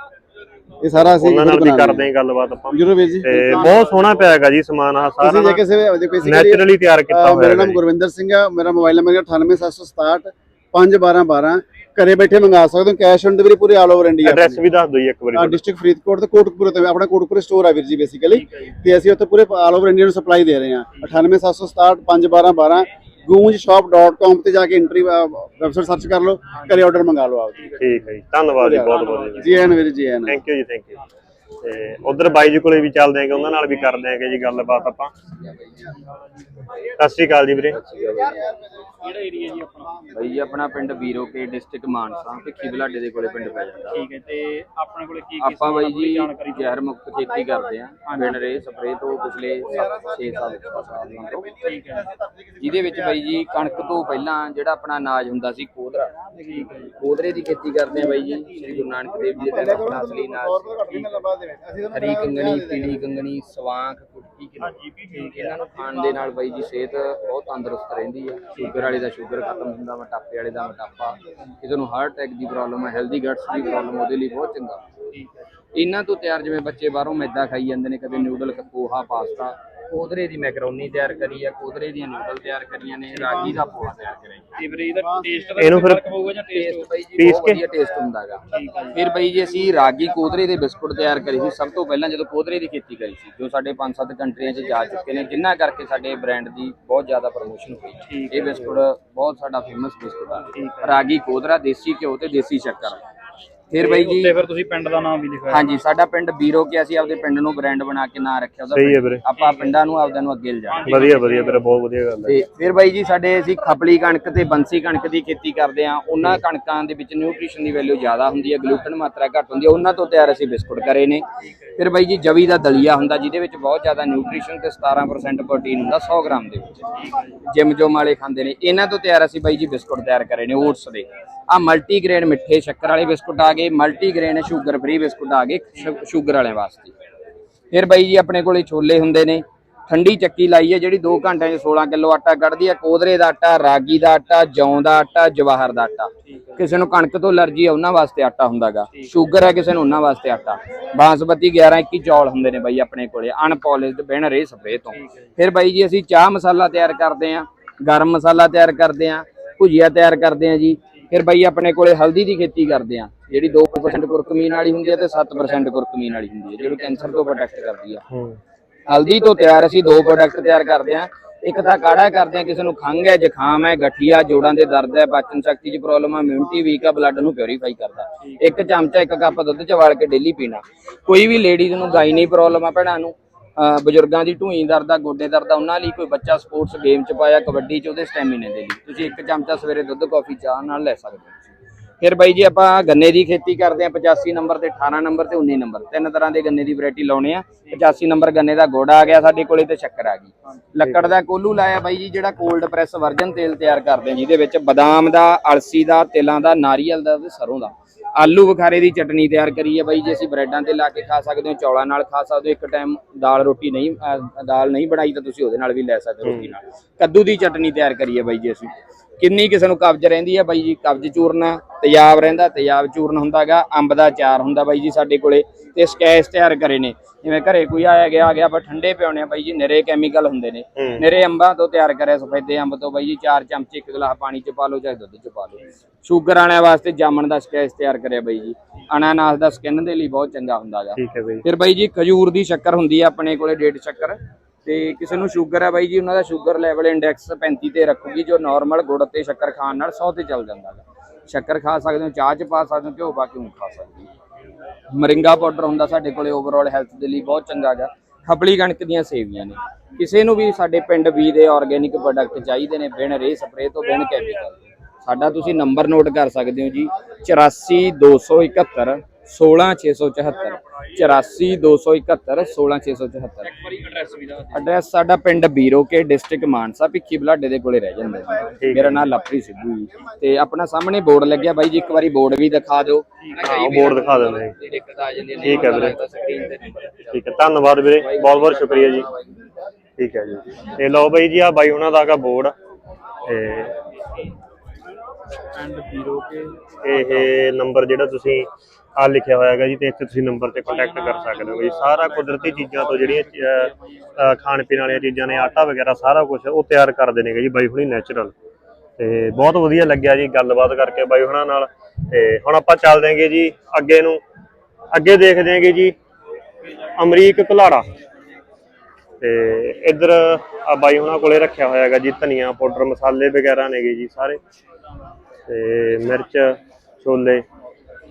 ਇਹ ਸਾਰਾ ਅਸੀਂ ਉਹਨਾਂ ਨਾਲ ਵੀ ਕਰਦੇ ਹਾਂ ਗੱਲਬਾਤ ਆਪਾਂ। ਜਰੂਰ ਵੀਰ ਜੀ। ਤੇ ਬਹੁਤ ਸੋਹਣਾ ਪਿਆ ਹੈਗਾ ਜੀ ਸਮਾਨ ਆ ਤੁਸੀਂ ਸਾਰਾ ਜੇ ਕਿਸੇ ਕਿਸੇ ਨੈਚੁਰਲੀ ਤਿਆਰ ਕੀਤਾ ਹੋਇਆ ਮੇਰਾ ਨਾਮ। ਗੁਰਵਿੰਦਰ ਸਿੰਘ ਆ। ਮੇਰਾ ਮੋਬਾਈਲ ਨੰਬਰ ਹੈ 98767 51212 ਘਰੇ ਬੈਠੇ ਮੰਗਾ ਸਕਦੇ ਹੋ। ਕੈਸ਼ ਔਨ ਡਿਲੀਵਰੀ ਪੂਰੇ ਆਲ ਓਵਰ ਇੰਡੀਆ ਐਡਰੈਸ ਵੀ ਦੱਸ ਦਿਓ ਇੱਕ ਵਾਰੀ ਡਿਸਟ੍ਰਿਕਟ ਫਰੀਦਕੋਟ ਤੇ ਕੋਟਕਪੁਰੇ ਤੇ ਆਪਣਾ ਕੋਟਕਪੁਰੇ ਸਟੋਰ ਆ ਵੀਰ ਜੀ ਬੇਸਿਕਲੀ ਤੇ ਅਸੀਂ ਉੱਥੇ ਪੂਰੇ ਆਲ ਓਵਰ ਇੰਡੀਆ ਨੂੰ ਸਪਲਾਈ ਦੇ ਰਹੇ ਹਾਂ। 98767 51212 goonjshop.com ਤੇ ਜਾ ਕੇ ਐਂਟਰੀ ਵੈਬਸਾਈਟ ਸਰਚ ਕਰ ਲਓ ਘਰੇ ਆਰਡਰ ਮੰਗਾ ਲਓ ਆਪ ਠੀਕ ਹੈ ਜੀ। ਧੰਨਵਾਦ ਜੀ ਬਹੁਤ ਬਹੁਤ ਜੀ। ਜੀ ਐਨ ਵੀਰ ਜੀ ਐਨ। ਥੈਂਕ ਯੂ ਜੀ ਥੈਂਕ ਯੂ ਤੇ ਉਧਰ ਬਾਈ ਜੀ ਕੋਲੇ ਵੀ ਚੱਲਦੇ ਆਂਗੇ ਉਹਨਾਂ ਨਾਲ ਵੀ ਕਰਦੇ ਆਂਗੇ ਜੀ ਗੱਲਬਾਤ ਆਪਾਂ। ਸਤਿ ਸ਼੍ਰੀ ਅਕਾਲ ਜੀ ਵੀਰੇ। ਕਿਹੜਾ ਏਰੀਆ ਜੀ ਆਪਣਾ? ਬਈ ਜੀ ਆਪਣਾ ਪਿੰਡ ਬੀਰੋਕੇ ਡਿਸਟ੍ਰਿਕਟ ਮਾਨਸਾ ਭਿੱਖੀ ਬਲਾਡੇ ਦੇ ਕੋਲੇ ਪਿੰਡ ਪੈ ਜਾਂਦਾ। ਠੀਕ ਹੈ ਤੇ ਆਪਣੇ ਕੋਲੇ ਕੀ ਕੀ ਆਪਾਂ ਬਈ ਜੀ ਜਾਣਕਾਰੀ ਦਿਓ। ਜ਼ਹਿਰ ਮੁਕਤ ਖੇਤੀ ਕਰਦੇ ਆਂ। ਬਿਨ ਰੇ ਸਪਰੇ ਤੋਂ ਪਿਛਲੇ 6 ਸਾਲ ਸਾਲਾਂ ਤੋਂ। ਠੀਕ ਹੈ। ਜਿਹਦੇ ਵਿੱਚ ਬਈ ਜੀ ਕਣਕ ਤੋਂ ਪਹਿਲਾਂ ਜਿਹੜਾ ਆਪਣਾ ਅਨਾਜ ਹੁੰਦਾ ਸੀ ਕੋਦਰਾ। ਕੋਦਰੇ ਦੀ ਖੇਤੀ ਕਰਦੇ ਆਂ ਬਈ ਜੀ ਸ੍ਰੀ ਗੁਰੂ ਨਾਨਕ ਦੇਵ ਜੀ ਦੇ ਟਾਈਮ ਆਪਣਾ ਅਸਲੀ ਅਨਾਜ। ਹਰੀ ਕੰਗਣੀ ਪੀਲੀ ਕੰਗਣੀ ਸਵਾਂਖ ਕੁਟਕੀ ਕਿੰਨੀ ਠੀਕ ਇਹਨਾਂ ਨੂੰ ਖਾਣ ਦੇ ਨਾਲ ਬਈ ਜੀ ਸਿਹਤ ਬਹੁਤ ਤੰਦਰੁਸਤ ਰਹਿੰਦੀ ਆ ਸ਼ੂਗਰ ਵਾਲੇ ਦਾ ਸ਼ੂਗਰ ਖਤਮ ਹੁੰਦਾ ਮੋਟਾਪੇ ਵਾਲੇ ਦਾ ਮੋਟਾਪਾ ਕਿਸੇ ਨੂੰ ਹਾਰਟ ਅਟੈਕ ਦੀ ਪ੍ਰੋਬਲਮ ਹੈ ਹੈਲਦੀ ਗਟਸ ਦੀ ਪ੍ਰੋਬਲਮ ਉਹਦੇ ਲਈ ਬਹੁਤ ਚੰਗਾ। ਇਹਨਾਂ ਤੋਂ ਤਿਆਰ ਜਿਵੇਂ ਬੱਚੇ ਬਾਹਰੋਂ ਮੈਦਾ ਖਾਈ ਜਾਂਦੇ ਨੇ ਕਦੇ ਨਿਊਡਲ ਪੋਹਾ ਪਾਸਤਾ ਕੋਦਰੇ ਦੀ ਮੈਕਰੋਨੀ ਤਿਆਰ ਕਰੀ ਆ ਕੋਦਰੇ ਦੀਆਂ ਨਿਊਡਲ ਤਿਆਰ ਕਰੀਆਂ ਨੇ ਰਾਗੀ ਦਾ ਪੋਹਾ ਤਿਆਰ ਕਰਿਆ। ਤੇ ਫਿਰ ਇਹਦਾ ਟੇਸਟ ਦਾ ਇਹਨੂੰ ਫਿਰ ਫ਼ਰਕ ਪਊਗਾ ਜਾਂ ਟੇਸਟ ਟੇਸਟ ਬਈ ਜੀ ਪੀਸ ਬਹੁਤ ਕੇ? ਵਧੀਆ ਟੇਸਟ ਹੁੰਦਾਗਾ ਫਿਰ ਬਈ ਜੀ ਅਸੀਂ ਰਾਗੀ ਕੋਦਰੇ ਦੇ ਬਿਸਕੁਟ ਤਿਆਰ ਕਰੇ ਸੀ। ਸਭ ਤੋਂ ਪਹਿਲਾਂ ਜਦੋਂ ਕੋਦਰੇ ਦੀ ਖੇਤੀ ਕਰੀ ਸੀ ਜੋ ਸਾਡੇ 5-7 ਕੰਟਰੀਆਂ 'ਚ ਜਾ ਚੁੱਕੇ ਨੇ ਜਿਨ੍ਹਾਂ ਕਰਕੇ ਸਾਡੇ ਬ੍ਰਾਂਡ ਦੀ ਬਹੁਤ ਜ਼ਿਆਦਾ ਪ੍ਰਮੋਸ਼ਨ ਹੋਈ। ਇਹ ਬਿਸਕੁਟ ਬਹੁਤ ਸਾਡਾ ਫੇਮਸ ਬਿਸਕੁਟ ਆ। ਰਾਗੀ ਕੋਦਰਾ ਦੇਸੀ ਘਿਓ ਤੇ ਦੇਸੀ ਸ਼ੱਕਰ। ਫਿਰ ਬਈ ਜੀ ਉੱਤੇ ਫਿਰ ਤੁਸੀਂ ਪਿੰਡ ਦਾ ਨਾਮ ਵੀ ਲਿਖਾਇਆ ਹਾਂਜੀ ਸਾਡਾ ਪਿੰਡ ਬੀਰੋ ਕੇ ਅਸੀਂ ਆਪਦੇ ਪਿੰਡ ਨੂੰ ਬ੍ਰਾਂਡ ਬਣਾ ਕੇ ਨਾਂ ਰੱਖਿਆ ਉਹਦਾ ਸਹੀ ਹੈ ਪਿੰਡ। ਵੀਰੇ। ਆਪਾਂ ਪਿੰਡਾਂ ਨੂੰ ਆਪਦਿਆਂ ਨੂੰ ਅੱਗੇ ਲਿਜਾਣਾ। ਵਧੀਆ ਵਧੀਆ ਵੀਰੇ ਬਹੁਤ ਵਧੀਆ ਗੱਲ ਹੈ। ਤੇ ਫਿਰ ਬਾਈ ਜੀ ਸਾਡੇ ਅਸੀਂ ਖਪਲੀ ਕਣਕ ਤੇ ਬੰਸੀ ਕਣਕ ਦੀ ਖੇਤੀ ਕਰਦੇ ਆ ਉਹਨਾਂ ਕਣਕਾਂ ਦੇ ਵਿੱਚ ਨਿਊਟ੍ਰੀਸ਼ਨ ਦੀ ਵੈਲਿਊ ਜ਼ਿਆਦਾ ਹੁੰਦੀ ਹੈ ਗਲੂਟਨ ਮਾਤਰਾ ਘੱਟ ਹੁੰਦੀ ਹੈ। ਉਹਨਾਂ ਤੋਂ ਤਿਆਰ ਅਸੀਂ ਬਿਸਕੁਟ ਕਰੇ ਨੇ। ਫਿਰ ਬਾਈ ਜੀ ਜਵੀ ਦਾ ਦਲੀਆ ਹੁੰਦਾ ਜਿਹਦੇ ਵਿੱਚ ਬਹੁਤ ਜ਼ਿਆਦਾ ਨਿਊਟ੍ਰੀਸ਼ਨ ਤੇ 17% ਪ੍ਰੋਟੀਨ ਹੁੰਦਾ 100 ਗ੍ਰਾਮ ਦੇ ਵਿੱਚ। ਜਿਮ ਜੋਮ ਵਾਲੇ ਖਾਂਦੇ ਨੇ। ਇਹਨਾਂ ਤੋਂ ਤਿਆਰ ਅਸੀਂ ਬਾਈ ਜੀ ਬਿਸਕੁਟ ਤਿਆਰ ਕਰੇ ਨੇ ਓਟਸ ਦੇ। ਆ ਮਲਟੀਗ੍ਰੇਨ ਮਿੱਠੇ ਸ਼ੱਕਰ ਵਾਲੇ ਬਿਸਕੁਟ ਆ ਗਏ, ਮਲਟੀਗ੍ਰੇਨ ਸ਼ੂਗਰ ਫ੍ਰੀ ਬਿਸਕੁਟ ਆ ਗਏ ਸ਼- ਸ਼ੂਗਰ ਵਾਲਿਆਂ ਵਾਸਤੇ। ਫਿਰ ਬਾਈ ਜੀ ਆਪਣੇ ਕੋਲੇ ਛੋਲੇ ਹੁੰਦੇ ਨੇ, ਠੰਡੀ ਚੱਕੀ ਲਾਈ ਹੈ ਜਿਹੜੀ 2 ਘੰਟਿਆਂ 'ਚ 16 ਕਿਲੋ ਆਟਾ ਕੱਢਦੀ ਹੈ, ਕੋਦਰੇ ਦਾ ਆਟਾ, ਰਾਗੀ ਦਾ ਆਟਾ, ਜੌਂ ਦਾ ਆਟਾ, ਜਵਾਹਰ ਦਾ ਆਟਾ। ਕਿਸੇ ਨੂੰ ਕਣਕ ਤੋਂ ਅਲਰਜੀ ਹੈ, ਉਹਨਾਂ ਵਾਸਤੇ ਆਟਾ ਹੁੰਦਾਗਾ। ਸ਼ੂਗਰ ਹੈ ਕਿਸੇ ਨੂੰ, ਉਹਨਾਂ ਵਾਸਤੇ ਆਟਾ। ਬਾਸਮਤੀ 11 21 ਚੌਲ ਹੁੰਦੇ ਨੇ ਬਾਈ ਆਪਣੇ ਕੋਲੇ, ਅਨਪੋਲਿਸ਼ਡ ਬਿਨ ਰੇ ਸਪਰੇ ਤੋਂ। ਫਿਰ ਬਾਈ ਜੀ ਅਸੀਂ ਚਾਹ ਮਸਾਲਾ ਤਿਆਰ ਕਰਦੇ ਆਂ ਗਰਮ ਮਸਾਲਾ ਤਿਆਰ ਕਰਦੇ ਆਂ ਭੁਜੀਆ ਤਿਆਰ ਕਰਦੇ ਆਂ ਜੀ। ਫਿਰ ਬਾਈ ਆਪਣੇ ਕੋਲੇ ਹਲਦੀ ਦੀ ਖੇਤੀ ਕਰਦੇ ਆਂ ਜਿਹੜੀ 2% ਕੁਰਕਮੀਨ ਵਾਲੀ ਹੁੰਦੀ ਹੈ ਤੇ 7% ਕੁਰਕਮੀਨ ਵਾਲੀ ਹੁੰਦੀ ਹੈ ਜਿਹੜੀ ਕੈਂਸਰ ਤੋਂ ਪ੍ਰੋਟੈਕਟ ਕਰਦੀ ਆ। ਹਲਦੀ ਤੋਂ ਤਿਆਰ ਅਸੀਂ ਦੋ ਪ੍ਰੋਡਕਟ ਤਿਆਰ ਕਰਦੇ ਹਾਂ ਇੱਕ ਤਾਂ ਕਾੜਾ ਕਰਦੇ ਹਾਂ ਕਿਸੇ ਨੂੰ ਖੰਘ ਹੈ ਜ਼ੁਕਾਮ ਹੈ ਗਠੀਆ ਜੋੜਾਂ ਦੇ ਦਰਦ ਹੈ ਪਾਚਨ ਸ਼ਕਤੀ 'ਚ ਪ੍ਰੋਬਲਮ ਹੈ ਇਮਿਊਨਿਟੀ ਵੀਕ ਹੈ ਬਲੱਡ ਨੂੰ ਪਿਉਰੀਫਾਈ ਕਰਦਾ। ਇੱਕ ਚਮਚਾ ਇੱਕ ਕੱਪ ਦੁੱਧ 'ਚ ਵਾਲ ਕੇ ਡੇਲੀ ਪੀਣਾ। ਕੋਈ ਵੀ ਲੇਡੀਜ਼ ਨੂੰ ਗਾਇਨੀ ਪ੍ਰੋਬਲਮ ਹੈ ਭੈਣਾਂ ਨੂੰ ਬਜ਼ੁਰਗਾਂ ਦੀ ਢੂਈ ਦਰਦ ਆ, ਗੋਡੇ ਦਰਦ ਆ, ਉਹਨਾਂ ਲਈ ਕੋਈ ਬੱਚਾ ਸਪੋਰਟਸ ਗੇਮ 'ਚ ਪਾਇਆ ਕਬੱਡੀ 'ਚ, ਉਹਦੇ ਸਟੈਮਿਨੇ ਦੇ ਲਈ। ਤੁਸੀਂ ਇੱਕ ਚਮਚਾ ਸਵੇਰੇ ਦੁੱਧ ਕਾਫੀ ਚਾਹ ਨਾਲ ਲੈ ਸਕਦੇ ਹੋ। ਫਿਰ ਬਾਈ ਜੀ ਆਪਾਂ ਗੰਨੇ ਦੀ ਖੇਤੀ ਕਰਦੇ ਆ 85 ਨੰਬਰ ਤੇ 18 ਨੰਬਰ ਤੇ 19 ਨੰਬਰ ਤਿੰਨ ਤਰ੍ਹਾਂ ਦੇ ਗੰਨੇ ਦੀ ਵੈਰਾਈਟੀ ਲਾਉਣੇ ਆ। 85 ਨੰਬਰ ਗੰਨੇ ਦਾ ਗੁੜ ਆ ਗਿਆ ਸਾਡੇ ਕੋਲੇ ਤੇ ਸ਼ੱਕਰ ਆ ਗਈ। ਲੱਕੜ ਦਾ ਕੋਲੂ ਲਾਇਆ ਬਾਈ ਜੀ, ਜਿਹੜਾ ਕੋਲਡ ਪ੍ਰੈਸ ਵਰਜਨ ਤੇਲ ਤਿਆਰ ਕਰਦੇ ਆ ਜਿਹਦੇ ਵਿੱਚ ਬਦਾਮ ਦਾ, ਅਲਸੀ ਦਾ, ਤਿਲਾਂ ਦਾ, ਨਾਰੀਅਲ ਦਾ ਤੇ ਸਰੋਂ ਦਾ। ਆਲੂ ਬੁਖਾਰੇ ਦੀ ਚਟਨੀ ਤਿਆਰ ਕਰੀ ਹੈ ਬਾਈ ਜੀ, ਅਸੀਂ ਬ੍ਰੈਡਾਂ ਤੇ ਲਾ ਕੇ ਖਾ ਸਕਦੇ ਹੋ, ਚੌਲਾਂ ਨਾਲ ਖਾ ਸਕਦੇ ਹੋ। ਇੱਕ ਟਾਈਮ ਦਾਲ ਰੋਟੀ ਨਹੀਂ ਦਾਲ ਨਹੀਂ ਬਣਾਈ ਤਾਂ ਤੁਸੀਂ ਉਹਦੇ ਨਾਲ ਵੀ ਲੈ ਸਕਦੇ ਹੋ ਰੋਟੀ ਨਾਲ। ਕੱਦੂ ਦੀ ਚਟਨੀ ਤਿਆਰ ਕਰੀ ਹੈ ਬਾਈ ਜੀ ਅਸੀਂ। ਕਿੰਨੀ ਕਿਸੇ ਨੂੰ ਕਬਜ਼ ਰਹਿੰਦੀ ਹੈ ਬਾਈ ਜੀ ਕਬਜ਼ ਚੂਰਨ ਤੇਜ਼ਾਬ ਰਹਿੰਦਾ ਤੇਜ਼ਾਬ ਚੂਰਨ ਹੁੰਦਾਗਾ ਅੰਬ ਦਾ ਚਾਰ ਹੁੰਦਾ ਬਾਈ ਜੀ ਸਾਡੇ ਕੋਲੇ ਤੇ ਸਕੈਸ ਤਿਆਰ ਕਰੇ ਨੇ। ਜਿਵੇਂ ਘਰੇ ਕੋਈ ਆਇਆ ਗਿਆ ਆ ਗਿਆ ਆਪਾਂ ਠੰਡੇ ਪਿਆਉਣੇ ਆ ਬਾਈ ਜੀ ਨਿਰੇ ਕੈਮੀਕਲ ਹੁੰਦੇ ਨੇ। ਨਿਰੇ ਅੰਬਾਂ ਤੋਂ ਤਿਆਰ ਕਰਿਆ ਸਫੈਦੇ ਅੰਬ ਤੋਂ ਬਾਈ ਜੀ ਚਾਰ ਚਮਚੇ ਇੱਕ ਗਲਾਸ ਪਾਣੀ ਚ ਪਾ ਲਓ ਚਾਹੇ ਦੁੱਧ ਚ ਪਾ ਲਓ। ਸ਼ੂਗਰ ਵਾਲਿਆਂ ਵਾਸਤੇ ਜਾਮਣ ਦਾ ਸਕੈਸ ਤਿਆਰ ਕਰਿਆ ਬਾਈ ਜੀ। ਅਨਾਨਾਸ ਦਾ ਸਕਿਨ ਦੇ ਲਈ ਬਹੁਤ ਚੰਗਾ ਹੁੰਦਾਗਾ। ਠੀਕ ਹੈ ਬਈ। ਫਿਰ ਬਾਈ ਜੀ ਖਜੂਰ ਦੀ ਸ਼ੱਕਰ ਹੁੰਦੀ ਹੈ ਆਪਣੇ ਕੋਲੇ ਡੇਟ ਸ਼ੱਕਰ। ਤੇ ਕਿਸੇ ਨੂੰ ਸ਼ੂਗਰ ਹੈ ਬਾਈ ਜੀ, ਉਹਨਾਂ ਦਾ ਸ਼ੂਗਰ ਲੈਵਲ ਇੰਡੈਕਸ 35 ਤੇ ਰੱਖੂਗੀ, ਜੋ ਨਾਰਮਲ ਗੁੜ ਤੇ ਸ਼ੱਕਰ ਖਾਣ ਨਾਲ 100 ਤੇ ਚੱਲ ਜਾਂਦਾ ਹੈ ਸ਼ੱਕਰ ਖਾ ਸਕਦੇ ਹੋ, ਚਾਹ ਚ ਪਾ ਸਕਦੇ ਹੋ, ਘਿਓ ਪਾ ਕੇ ਖਾ ਸਕਦੇ। ਹੋ ਮਰਿੰਗਾ ਪਾਊਡਰ ਹੁੰਦਾ ਸਾਡੇ ਕੋਲੇ ਓਵਰਆਲ ਹੈਲਥ ਦੇ ਲਈ ਬਹੁਤ ਚੰਗਾ ਗਾ ਖਪਲੀ ਕਣਕ ਦੀਆਂ ਸੇਵੀਆਂ ਨੇ। ਕਿਸੇ ਨੂੰ ਵੀ ਸਾਡੇ ਪਿੰਡ ਵੀ ਦੇ ਆਰਗੇਨਿਕ ਪ੍ਰੋਡਕਟ ਚਾਹੀਦੇ ਨੇ, ਬਿਨ ਰੇ ਸਪਰੇ ਤੋਂ ਬਿਨ ਕੈਮੀਕਲ ਸਾਡਾ ਤੁਸੀਂ ਨੰਬਰ ਨੋਟ ਕਰ ਸਕਦੇ ਹੋ ਜੀ 84271 16674 84271 16674 ਵਾਰੀ ਐਡਰੈਸ ਵੀ ਦੱਸ ਐਡਰੈਸ ਸਾਡਾ ਪਿੰਡ ਬੀਰੋਕੇ ਡਿਸਟ੍ਰਿਕਟ ਮਾਨਸਾ ਭਿੱਖੀ ਬਲਾਡੇ ਦੇ ਕੋਲੇ ਰਹਿ ਜਾਂਦਾ ਜੀ। ਮੇਰਾ ਨਾਮ ਲਵਪ੍ਰੀਤ ਸਿੱਧੂ ਜੀ। ਤੇ ਆਪਣਾ ਸਾਹਮਣੇ ਬੋਰਡ ਲੱਗਿਆ ਬਾਈ ਜੀ ਇੱਕ ਵਾਰੀ ਬੋਰਡ ਵੀ ਦਿਖਾ ਦਿਓ। ਹਾਂ ਬੋਰਡ ਦਿਖਾ ਦਿੰਦੇ ਜੀ। ਦਿੱਕਤ ਆ ਜਾਂਦੀ ਠੀਕ ਹੈ ਵੀਰੇ। ਸਕਰੀਨ ਤੇ ਨੰਬਰ ਠੀਕ ਹੈ ਧੰਨਵਾਦ ਵੀਰੇ ਬਹੁਤ ਬਹੁਤ ਸ਼ੁਕਰੀਆ ਜੀ। ਠੀਕ ਹੈ ਜੀ। ਤੇ ਲਓ ਬਾਈ ਜੀ ਆ ਬਾਈ ਉਹਨਾਂ ਦਾ ਹੈਗਾ ਬੋਰਡ। ਤੇ ਐਂਡ ਬੀਰੋ ਕੇ ਇਹ ਨੰਬਰ ਜਿਹੜਾ ਤੁਸੀਂ ਆ ਲਿਖਿਆ ਹੋਇਆ ਹੈਗਾ ਜੀ ਤੇ ਇੱਥੇ ਤੁਸੀਂ ਨੰਬਰ ਤੇ ਕੰਟੈਕਟ ਕਰ ਸਕਦੇ ਹੋ ਜੀ। ਸਾਰਾ ਕੁਦਰਤੀ ਚੀਜ਼ਾਂ ਤੋਂ ਜਿਹੜੀਆਂ ਅਹ, ਅਹ, ਖਾਣ ਪੀਣ ਵਾਲੀਆਂ ਚੀਜ਼ਾਂ ਨੇ ਆਟਾ ਵਗੈਰਾ ਸਾਰਾ ਕੁਝ ਉਹ ਤਿਆਰ ਕਰਦੇ ਨੇਗੇ ਜੀ ਬਾਈ ਹੁਣੀ ਨੈਚੁਰਲ ਤੇ ਬਹੁਤ ਵਧੀਆ ਲੱਗਿਆ ਜੀ ਗੱਲਬਾਤ ਕਰਕੇ ਬਾਈ ਹੁਣਾਂ ਨਾਲ। ਤੇ ਹੁਣ ਆਪਾਂ ਚੱਲਦੇ ਹਾਂਗੇ ਜੀ ਅੱਗੇ ਨੂੰ। ਅੱਗੇ ਦੇਖਦੇ ਹਾਂਗੇ ਜੀ ਅਮਰੀਕ ਕੁਲਾੜਾ ਤੇ ਇੱਧਰ ਆ ਬਾਈ ਹੁਣਾਂ ਕੋਲੇ ਰੱਖਿਆ ਹੋਇਆ ਹੈਗਾ ਜੀ ਧਨੀਆ ਪਾਊਡਰ ਮਸਾਲੇ ਵਗੈਰਾ ਨੇਗੇ ਜੀ ਸਾਰੇ। ਤੇ ਮਿਰਚ ਛੋਲੇ।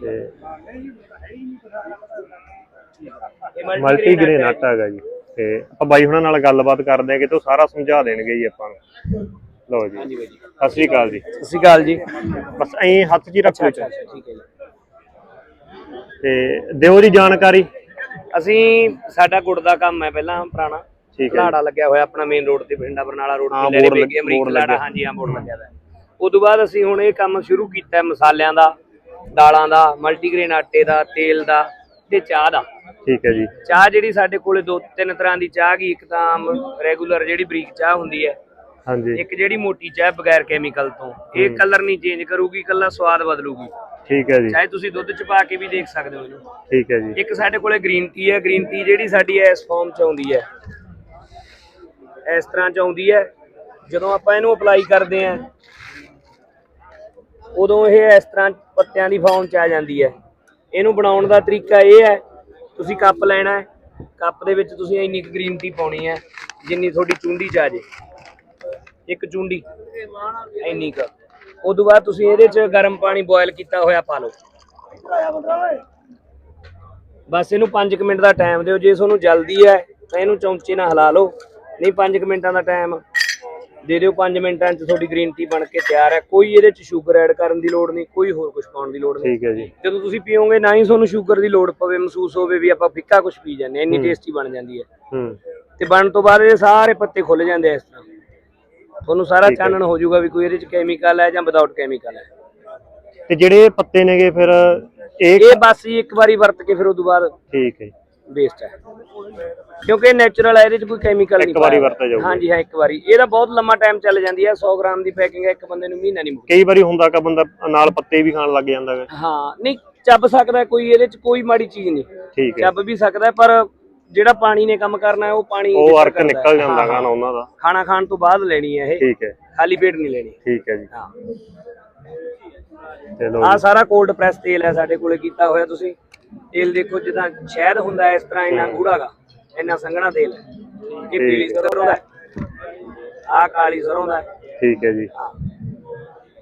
ਤੇ ਮਲਟੀ ਗ੍ਰੇਨ ਆਟਾ ਹੈਗਾ ਜੀ। ਤੇ ਆਪਾਂ ਬਾਈ ਹੁਣਾਂ ਨਾਲ ਗੱਲਬਾਤ ਕਰਦੇ ਆ ਕਿ ਤੋਂ ਸਾਰਾ ਸਮਝਾ ਦੇਣਗੇ ਜੀ ਆਪਾਂ ਨੂੰ। ਲਓ ਜੀ। ਸਤਿ ਸ਼੍ਰੀ ਅਕਾਲ ਜੀ। ਸਤਿ ਸ਼੍ਰੀ ਅਕਾਲ ਜੀ। ਬਸ ਐਂ ਹੱਥ 'ਚ ਹੀ ਰੱਖੋ ਜੀ। ਠੀਕ ਹੈ ਜੀ। ਤੇ ਦਿਓ ਜੀ ਜਾਣਕਾਰੀ। ਅਸੀਂ ਸਾਡਾ ਗੁੜ ਦਾ ਕੰਮ ਹੈ ਪਹਿਲਾਂ ਪੁਰਾਣਾ। ਠੀਕ ਹੈ ਲਾੜਾ ਲੱਗਿਆ ਹੋਇਆ ਆਪਣਾ ਮੇਨ ਰੋਡ ਤੇ ਬਠਿੰਡਾ ਬਰਨਾਲਾ ਰੋਡ ਤੇ ਬੋਰਡ ਵੇਗੀ ਅਮਰੀਕ ਲਾੜਾ ਲੱਗਿਆ। ਹਾਂਜੀ ਹਾਂ ਬੋਰਡ ਲੱਗਿਆ ਹੋਇਆ। ਉਸ ਤੋਂ ਬਾਅਦ ਅਸੀਂ ਹੁਣ ਇਹ ਕੰਮ ਸ਼ੁਰੂ ਕੀਤਾ ਹੈ ਮਸਾਲਿਆਂ ਦਾ। ਦਾਲਾਂ ਦਾ ਮਲਟੀਗ੍ਰੇਨ ਆਟੇ ਦਾ ਤੇਲ ਦਾ ਤੇ ਚਾਹ ਦਾ। ਠੀਕ ਹੈ ਜੀ। ਚਾਹ ਜਿਹੜੀ ਸਾਡੇ ਕੋਲੇ ਦੋ ਤਿੰਨ ਤਰ੍ਹਾਂ ਦੀ ਚਾਹ ਗਈ ਇੱਕ ਤਾਂ ਰੈਗੂਲਰ ਜਿਹੜੀ ਬਰੀਕ ਚਾਹ ਹੁੰਦੀ ਹੈ ਹਾਂਜੀ। ਇੱਕ ਜਿਹੜੀ ਮੋਟੀ ਚਾਹ ਬਗੈਰ ਕੈਮੀਕਲ ਤੋਂ। ਇਹ ਕਲਰ ਨਹੀਂ ਚੇਂਜ ਕਰੂਗੀ ਕੱਲਾ ਸਵਾਦ ਬਦਲੂਗੀ। ਠੀਕ ਹੈ ਜੀ। ਚਾਹੇ ਤੁਸੀਂ ਦੁੱਧ ਚ ਪਾ ਕੇ ਵੀ ਦੇਖ ਸਕਦੇ ਹੋ ਇਹਨੂੰ ਠੀਕ ਹੈ ਜੀ। ਇੱਕ ਸਾਡੇ ਕੋਲੇ ਗ੍ਰੀਨ ਟੀ ਹੈ ਗ੍ਰੀਨ ਟੀ ਜਿਹੜੀ ਸਾਡੀ ਇਸ ਫਾਰਮ ਚ ਆਉਂਦੀ ਹੈ। ਇਸ ਤਰ੍ਹਾਂ ਚ ਆਉਂਦੀ ਹੈ। ਜਦੋਂ ਆਪਾਂ ਇਹਨੂੰ ਅਪਲਾਈ ਕਰਦੇ ਆਂ ਉਦੋਂ ਇਹ ਇਸ ਤਰ੍ਹਾਂ ਪੱਤਿਆਂ ਦੀ ਫਾਰਮ ਚ ਆ ਜਾਂਦੀ ਹੈ। ਇਹਨੂੰ ਬਣਾਉਣ ਦਾ ਤਰੀਕਾ ਇਹ ਹੈ, ਤੁਸੀਂ ਕੱਪ ਲੈਣਾ ਹੈ, ਕੱਪ ਦੇ ਵਿੱਚ ਤੁਸੀਂ ਇੰਨੀ ਕੁ ਗ੍ਰੀਨ ਟੀ ਪਾਉਣੀ ਹੈ, ਜਿੰਨੀ ਤੁਹਾਡੀ ਚੁੰਡੀ ਚ ਆ ਜੇ। ਇੱਕ ਚੁੰਡੀ, ਇੰਨੀ ਕੁ। ਉਦੋਂ ਬਾਅਦ ਤੁਸੀਂ ਇਹਦੇ ਚ ਗਰਮ ਪਾਣੀ ਬੋਇਲ ਕੀਤਾ ਹੋਇਆ ਪਾ ਲਓ। ਬਸ ਇਹਨੂੰ 5 ਮਿੰਟ ਦਾ ਟਾਈਮ ਦਿਓ, ਜੇ ਤੁਹਾਨੂੰ ਜਲਦੀ ਹੈ ਤਾਂ ਇਹਨੂੰ ਚਮਚੇ ਨਾਲ ਹਿਲਾ ਲਓ। ਨਹੀਂ 5 ਮਿੰਟਾਂ ਦਾ ਟਾਈਮ ਦੇ ਦਿਓ 5 ਮਿੰਟਾਂ 'ਚ ਤੁਹਾਡੀ ਗ੍ਰੀਨ ਟੀ ਬਣ ਕੇ ਤਿਆਰ ਹੈ। ਕੋਈ ਇਹਦੇ 'ਚ ਸ਼ੂਗਰ ਐਡ ਕਰਨ ਦੀ ਲੋੜ ਨਹੀਂ ਕੋਈ ਹੋਰ ਕੁਝ ਪਾਉਣ ਦੀ ਲੋੜ ਨਹੀਂ। ਠੀਕ ਹੈ ਜੀ। ਜਦੋਂ ਤੁਸੀਂ ਪੀਓਗੇ ਨਾ ਹੀ ਤੁਹਾਨੂੰ ਸ਼ੂਗਰ ਦੀ ਲੋੜ ਪਵੇ ਮਹਿਸੂਸ ਹੋਵੇ ਵੀ ਆਪਾਂ ਫਿੱਕਾ ਕੁਝ ਪੀ ਜਾਂਦੇ ਇੰਨੀ ਟੇਸਟੀ ਬਣ ਜਾਂਦੀ ਹੈ। ਹੂੰ। ਤੇ ਬਣਨ ਤੋਂ ਬਾਅਦ ਇਹ ਸਾਰੇ ਪੱਤੇ ਖੁੱਲ ਜਾਂਦੇ ਆ ਇਸ ਤਰ੍ਹਾਂ। ਤੁਹਾਨੂੰ ਸਾਰਾ ਚਾਨਣ ਹੋ ਜਾਊਗਾ ਵੀ ਕੋਈ ਇਹਦੇ 'ਚ ਕੈਮੀਕਲ ਹੈ ਜਾਂ ਵਿਦਆਊਟ ਕੈਮੀਕਲ ਹੈ। ਤੇ ਜਿਹੜੇ ਪੱਤੇ ਨੇਗੇ ਫਿਰ ਇਹ ਇਹ ਬਸ ਇੱਕ ਵਾਰੀ ਵਰਤ ਕੇ ਫਿਰ ਉਸ ਤੋਂ ਬਾਅਦ ਠੀਕ ਹੈ। ਵੇਸਟ ਹੈ। ਕਿਉਂਕਿ ਨੈਚੁਰਲ ਹੈ ਇਹਦੇ ਚ ਕੋਈ ਕੈਮੀਕਲ ਨਹੀਂ ਇੱਕ ਵਾਰੀ ਪਾਇਆ। ਵਰਤਿਆ ਜਾਊਗਾ। ਹਾਂਜੀ ਹਾਂ ਇੱਕ ਵਾਰੀ। ਇਹਦਾ ਬਹੁਤ ਲੰਮਾ ਟਾਈਮ ਚੱਲ ਜਾਂਦੀ ਹੈ 100 ਗ੍ਰਾਮ ਦੀ ਪੈਕਿੰਗ ਹੈ ਇੱਕ ਬੰਦੇ ਨੂੰ ਮਹੀਨਾ ਨਹੀਂ ਮੁੱਕਦਾ ਕਈ ਵਾਰੀ ਹੁੰਦਾ ਕਿ ਬੰਦਾ ਨਾਲ ਪੱਤੇ ਵੀ ਖਾਣ ਲੱਗ ਜਾਂਦਾ ਹੈ ਹਾਂ ਨਹੀਂ ਚੱਬ ਸਕਦਾ ਹੈ ਕੋਈ ਇਹਦੇ ਚ ਕੋਈ ਮਾੜੀ ਚੀਜ਼ ਨਹੀਂ। ਠੀਕ ਹੈ। ਚੱਬ ਵੀ ਸਕਦਾ ਹੈ, ਪਰ ਜਿਹੜਾ ਪਾਣੀ ਨੇ ਕੰਮ ਕਰਨਾ ਹੈ ਉਹ ਪਾਣੀ ਉਹ ਅਰਕ। ਨਿਕਲ ਜਾਂਦਾ ਗਾ ਨਾ ਉਹਨਾਂ ਦਾ। ਖਾਣਾ ਖਾਣ ਤੋਂ ਬਾਅਦ ਲੈਣੀ ਹੈ ਇਹ। ਠੀਕ ਹੈ। ਖਾਲੀ ਪੇਟ ਨਹੀਂ ਲੈਣੀ। ਠੀਕ ਹੈ ਜੀ। ਹਾਂ। ਚਲੋ ਆ ਸਾਰਾ ਕੋਲਡ ਪ੍ਰੈਸ ਤੇਲ ਹੈ ਸਾਡੇ ਕੋਲੇ ਕੀਤਾ ਹੋਇਆ ਤੁਸੀਂ। ਤੇਲ ਦੇਖੋ ਜਿੱਦਾਂ ਸ਼ਹਿਦ ਹੁੰਦਾ ਇਸ ਤਰ੍ਹਾਂ ਇੰਨਾ ਗੂੜਾਗਾ ਇੰਨਾ ਸੰਘਣਾ ਤੇਲ ਹੈ। ਇਹ ਪੀਲੀ ਸਰੋਂ ਦਾ ਆ ਕਾਲੀ ਸਰੋਂ ਦਾ ਠੀਕ ਹੈ ਜੀ।